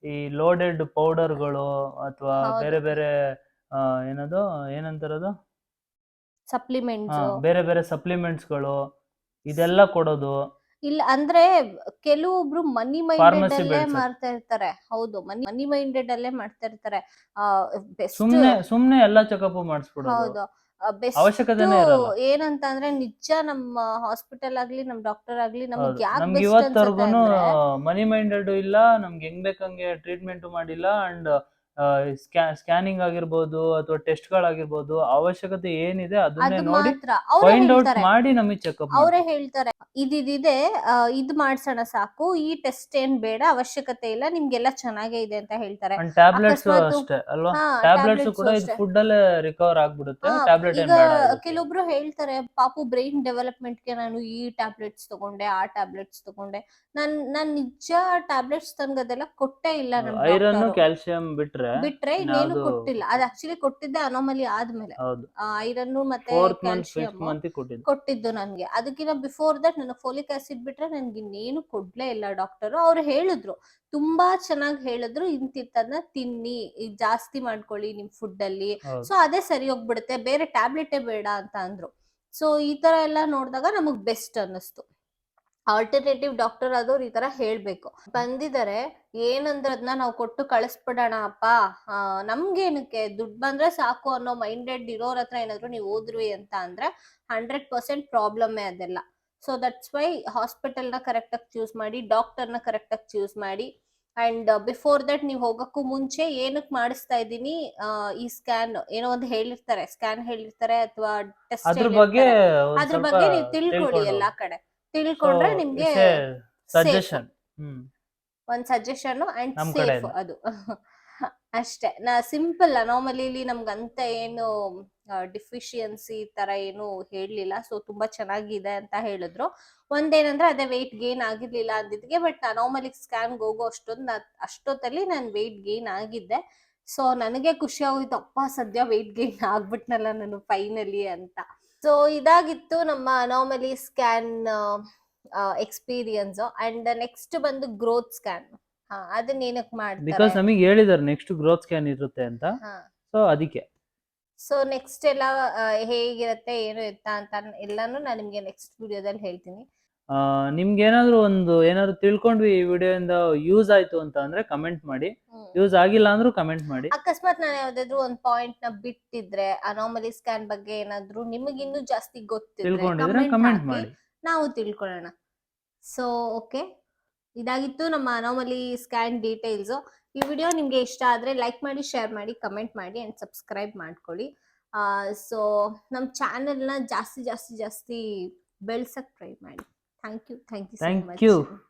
ಈ ಲೋಡೆಡ್ ಪೌಡರ್ಗಳು ಅಥವಾ ಬೇರೆ ಬೇರೆ ಏನದು ಏನಂತಾರದು? ಸಪ್ಲಿಮೆಂಟ್ಸ್. ಬೇರೆ ಬೇರೆ ಬೇರೆ ಸಪ್ಲಿಮೆಂಟ್ಸ್ಗಳು ಇದೆಲ್ಲ ಕೊಡೋದು. ಇಲ್ಲ ಅಂದ್ರೆ ಕೆಲವೊಬ್ರು ಮನಿ ಮೈಂಡೆಡ್ ಅಲ್ಲೇ ಮಾಡ್ತಾ ಇರ್ತಾರೆ. ಹೌದು ಮನಿ ಮನಿ ಮೈಂಡೆಡ್ ಅಲ್ಲೇ ಮಾಡ್ತಾ ಇರ್ತಾರೆ. ಸುಮ್ನೆ ಸುಮ್ನೆ ಎಲ್ಲಾ ಚೆಕಪ್ ಮಾಡಿಸ್ಬಿಡೋದು. ಹೌದು. ಬೆಸ್ಟ್ ಏನಂತ ಅಂದ್ರೆ ನಿಜ ನಮ್ಮ ಹಾಸ್ಪಿಟಲ್ ಆಗ್ಲಿ ನಮ್ ಡಾಕ್ಟರ್ ಆಗ್ಲಿ ನಮ್ಗೆ. ಯಾಕೆ ಮನಿ ಮೈಂಡೆಡ್ ಇಲ್ಲ ನಮ್ಗೆ ಹೆಂಗ್ ಬೇಕಂಗೆ ಟ್ರೀಟ್ಮೆಂಟ್ ಮಾಡಿಲ್ಲ ಅಂಡ್ ಸ್ಕ್ಯಾನಿಂಗ್ ಆಗಿರ್ಬೋದು ಅಥವಾ ಟೆಸ್ಟ್ ಗಳಾಗಿರ್ಬೋದು ಅವಶ್ಯಕತೆ ಏನಿದೆ ಅದನ್ನೇ ಅದು ನೋಡಿ ಮಾತ್ರ. ಅವ್ರೇ ಫೈಂಡ್ ಔಟ್ ಹೇಳ್ತಾರೆ. ಮಾಡಿ ನಮಗೆ ಚೆಕಪ್ ಅವರೇ ಹೇಳ್ತಾರೆ. ಇದಿದೆ ಇದ್ ಮಾಡ್ಸೋಣ ಸಾಕು. ಈ ಟೆಸ್ಟ್ ಏನ್ ಬೇಡ ಅವಶ್ಯಕತೆ ಇಲ್ಲ ನಿಮ್ಗೆಲ್ಲ ಚೆನ್ನಾಗೇ ಇದೆ ಅಂತ ಹೇಳ್ತಾರೆ. ಅಂಡ್ ಟ್ಯಾಬ್ಲೆಟ್ಸ್ ಅಕಸ್ಮಾತ್ ಅಷ್ಟೇ ಅಲ್ವಾ? ಹಾ, ಟ್ಯಾಬ್ಲೆಟ್ಸ್ tablets ಕೂಡ ಇದು ಅಷ್ಟೇ. ಫುಡ್ ಅಲ್ಲೇ ರಿಕವರ್ ಆಗ್ಬಿಡುತ್ತೆ. ಹಾ, ಟ್ಯಾಬ್ಲೆಟ್ ಏನ್ ಈಗ ಬೇಡ ಇದಕ್ಕೆ. ಕೆಲವೊಬ್ರು ಹೇಳ್ತಾರೆ ಪಾಪು ಬ್ರೈನ್ ಡೆವಲಪ್ಮೆಂಟ್ಗೆ ನಾನು ಈ ಟ್ಯಾಬ್ಲೆಟ್ಸ್ ತಗೊಂಡೆ ಆ ಟ್ಯಾಬ್ಲೆಟ್ಸ್ ತಗೊಂಡೆ. ನಾನ್ ನಾನ್ ನಿಜ ಟ್ಯಾಬ್ಲೆಟ್ಸ್ ತನ್ಗದೆಲ್ಲ ಕೊಟ್ಟೇ ಇಲ್ಲ ಐರನ್ ಕ್ಯಾಲ್ಸಿಯಂ ಬಿಟ್ರೆ ಬಿಟ್ರೆ ಇನ್ನೇನು ಇನ್ಯಾವ್ದು- ಕೊಟ್ಟಿಲ್ಲ. ಅದ್ ಆಕ್ಚುಲಿ ಕೊಟ್ಟಿದ್ದೆ ಅನೋಮಲಿ ಆದ್ಮೇಲೆ. ಹೌದು. ಐರನ್ ಮತ್ತೆ ಫೋರ್ತ್ ಮಂತ್ ಕ್ಯಾಲ್ಸಿಯಂ ಮಂತ್ ಕೊಟ್ಟಿದ್ದು. ಕೊಟ್ಟಿದ್ದು ನನ್ಗೆ. ಅದಕ್ಕಿಂತ ಬಿಫೋರ್ ದಟ್ ನನ್ನ ಫೋಲಿಕ್ ಆಸಿಡ್ ಬಿಟ್ರೆ ನನ್ಗೆ ಇನ್ನೇನು ಕೊಡ್ಲೇ ಇಲ್ಲ ಡಾಕ್ಟರ್ ಅವ್ರು ಹೇಳಿದ್ರು. ತುಂಬಾ ಚೆನ್ನಾಗಿ ಹೇಳಿದ್ರು. ಇಂತಿತ್ತದನ್ನ ತಿನ್ನಿ. ಇದ್ ಜಾಸ್ತಿ ಮಾಡ್ಕೊಳ್ಳಿ ನಿಮ್ ಫುಡ್ ಅಲ್ಲಿ. ಹೌದು. ಸೊ ಅದೇ ಸರಿ ಹೋಗ್ಬಿಡುತ್ತೆ. ಬೇರೆ ಟ್ಯಾಬ್ಲೆಟೇ ಬೇಡ ಅಂತ ಅಂದ್ರು. ಸೊ ಈ ತರ ಎಲ್ಲ ನೋಡಿದಾಗ ನಮಗ್ ಬೆಸ್ಟ್ ಅನ್ನಿಸ್ತು. ಆಲ್ಟರ್ನೇಟಿವ್ ಡಾಕ್ಟರ್ ಆದವ್ರು ಈ ತರ ಹೇಳ್ಬೇಕು. ಬಂದಿದ್ದಾರೆ ಏನಂದ್ರೆ ಅದನ್ನ ನಾವು ಕೊಟ್ಟು ಕಳಿಸ್ಬಿಡೋಣ ಅಪ್ಪ. ನಮ್ಗೇನಕ್ಕೆ? ದುಡ್ಡು ಬಂದ್ರೆ ಸಾಕು ಅನ್ನೋ ಮೈಂಡೆಡ್ ಇರೋರ್ ಹತ್ರ ಏನಾದ್ರು ನೀವು ಓದ್ರಿ ಅಂತ ಅಂದ್ರೆ ಹಂಡ್ರೆಡ್ ಪರ್ಸೆಂಟ್ ಪ್ರಾಬ್ಲಮ್ಮೇ ಅದೆಲ್ಲ. ಸೊ ದಟ್ಸ್ ವೈ ಹಾಸ್ಪಿಟಲ್ನ ಕರೆಕ್ಟ್ ಆಗಿ ಚೂಸ್ ಮಾಡಿ ಡಾಕ್ಟರ್ನ ಕರೆಕ್ಟ್ ಆಗಿ ಚೂಸ್ ಮಾಡಿ. ಅಂಡ್ ಬಿಫೋರ್ ದಟ್ ನೀವು ಹೋಗಕ್ಕೂ ಮುಂಚೆ ಏನಕ್ಕೆ ಮಾಡಿಸ್ತಾ ಇದ್ದೀನಿ ಈ ಸ್ಕ್ಯಾನ್ ಏನೋ ಒಂದು ಹೇಳಿರ್ತಾರೆ ಸ್ಕ್ಯಾನ್ ಹೇಳಿರ್ತಾರೆ ಅಥವಾ ಟೆಸ್ಟ್ ಅದ್ರ ಬಗ್ಗೆ ನೀವು ತಿಳ್ಕೊಳ್ಳಿ ಎಲ್ಲಾ ಕಡೆ. ತಿಳ್ಕೊಂಡ್ರೆ ನಿಮ್ಗೆ ಹ್ಮ್. ಒಂದ್ ಸಜೆಷನ್ ಅಂಡ್ ಸೇಫ್ ಅದು. ಅಷ್ಟೇ. ನಾ ಸಿಂಪಲ್ ಅನಾಮಲಿಲಿ ಅಂತ ಏನು ಡಿಫಿಶಿಯನ್ಸಿ ತರ ಏನು ಹೇಳಲಿಲ್ಲ. ಸೊ ತುಂಬಾ ಚೆನ್ನಾಗಿದೆ ಅಂತ ಹೇಳಿದ್ರು. ಒಂದೇನಂದ್ರೆ ಅದೇ ವೆಯ್ಟ್ ಗೇನ್ ಆಗಿರ್ಲಿಲ್ಲ ಅಂದಿದ್ಗೆ ಬಟ್ ಅನಾಮಲಿ ಸ್ಕ್ಯಾನ್ಗೆ ಹೋಗೋ ಅಷ್ಟೊಂದು ಅಷ್ಟೊತ್ತಲ್ಲಿ ನಾನು ವೆಯ್ಟ್ ಗೇನ್ ಆಗಿದ್ದೆ. ಸೊ ನನಗೆ ಖುಷಿ ಆಗೋಯ್ತು ಅಪ್ಪ ಸದ್ಯ ವೆಯ್ಟ್ ಗೇನ್ ಆಗ್ಬಿಟ್ನಲ್ಲ ನಾನು ಫೈನಲಿ ಅಂತ. ಸೊ ಇದಾಗಿತ್ತು ನಮ್ಮ anomaly scan experience and next ಬಂದು ಗ್ರೋತ್ ಸ್ಕ್ಯಾನ್ ಹಾ ಅದನ್ನ ಏನಕ್ಕೆ ಬಿಕಾಸ್ ಮಾಡ್ತಾರೆ ನಮಗೆ ಹೇಳಿದಾರೆ ನೆಕ್ಸ್ಟ್ ಗ್ರೋತ್ ಸ್ಕ್ಯಾನ್ ಇರುತ್ತೆ ಅಂತ. ಹಾ. ಸೊ ಅದಕ್ಕೆ. ಸೊ ನೆಕ್ಸ್ಟ್ ಎಲ್ಲ ಆ, ಹೇಗಿರುತ್ತೆ ಏನು ಇರುತ್ತಾ ಅಂತ ಎಲ್ಲಾನು ನಾನು ನಿಮ್ಗೆ ನೆಕ್ಸ್ಟ್ ವಿಡಿಯೋದಲ್ಲಿ ಹೇಳ್ತೀನಿ. ನಿಮ್ಗೆ ಏನಾದ್ರು ಒಂದು ಏನಾದ್ರು ತಿಳ್ಕೊಂಡ್ವಿ ಈ ವಿಡಿಯೋಯಿಂದ ಯೂಸ್ ಆಯ್ತು ಅಂತ ಅಂದ್ರೆ ಕಮೆಂಟ್ ಮಾಡಿ. ಯೂಸ್ ಆಗಿಲ್ಲ ಅಂದ್ರೂ ಕಮೆಂಟ್ ಮಾಡಿ. ಅಕಸ್ಮಾತ್ ನಾನು ಯಾವ್ದಾದ್ರು ಒಂದ್ ಪಾಯಿಂಟ್ನ ಬಿಟ್ಟಿದ್ರೆ ಅನಾಮಲಿ ಸ್ಕ್ಯಾನ್ ಬಗ್ಗೆ ಏನಾದ್ರು ನಿಮಗೆ ಇನ್ನೂ ಜಾಸ್ತಿ ಗೊತ್ತಿದ್ರೆ ತಿಳ್ಕೊಂಡಿದ್ರೆ ಕಮೆಂಟ್ ಮಾಡಿ. ನಾವು ತಿಳ್ಕೊಳ್ಳೋಣ. ಸೊ ಓಕೆ ಇದಾಗಿತ್ತು ನಮ್ಮ ಅನಾಮಲಿ ಸ್ಕ್ಯಾನ್ ಡೀಟೇಲ್ಸ್ ಈ ವಿಡಿಯೋ ನಿಮ್ಗೆ ಇಷ್ಟ ಆದ್ರೆ ಲೈಕ್ ಮಾಡಿ ಶೇರ್ ಮಾಡಿ ಕಮೆಂಟ್ ಮಾಡಿ ಅಂಡ್ ಸಬ್ಸ್ಕ್ರೈಬ್ ಮಾಡ್ಕೊಳ್ಳಿ. ಸೊ ನಮ್ಮ ಚಾನೆಲ್ನ ಜಾಸ್ತಿ ಜಾಸ್ತಿ ಜಾಸ್ತಿ ಬೆಳ್ಸಕ್ ಟ್ರೈ ಮಾಡಿ. Thank you. Thank you so Thank much. you.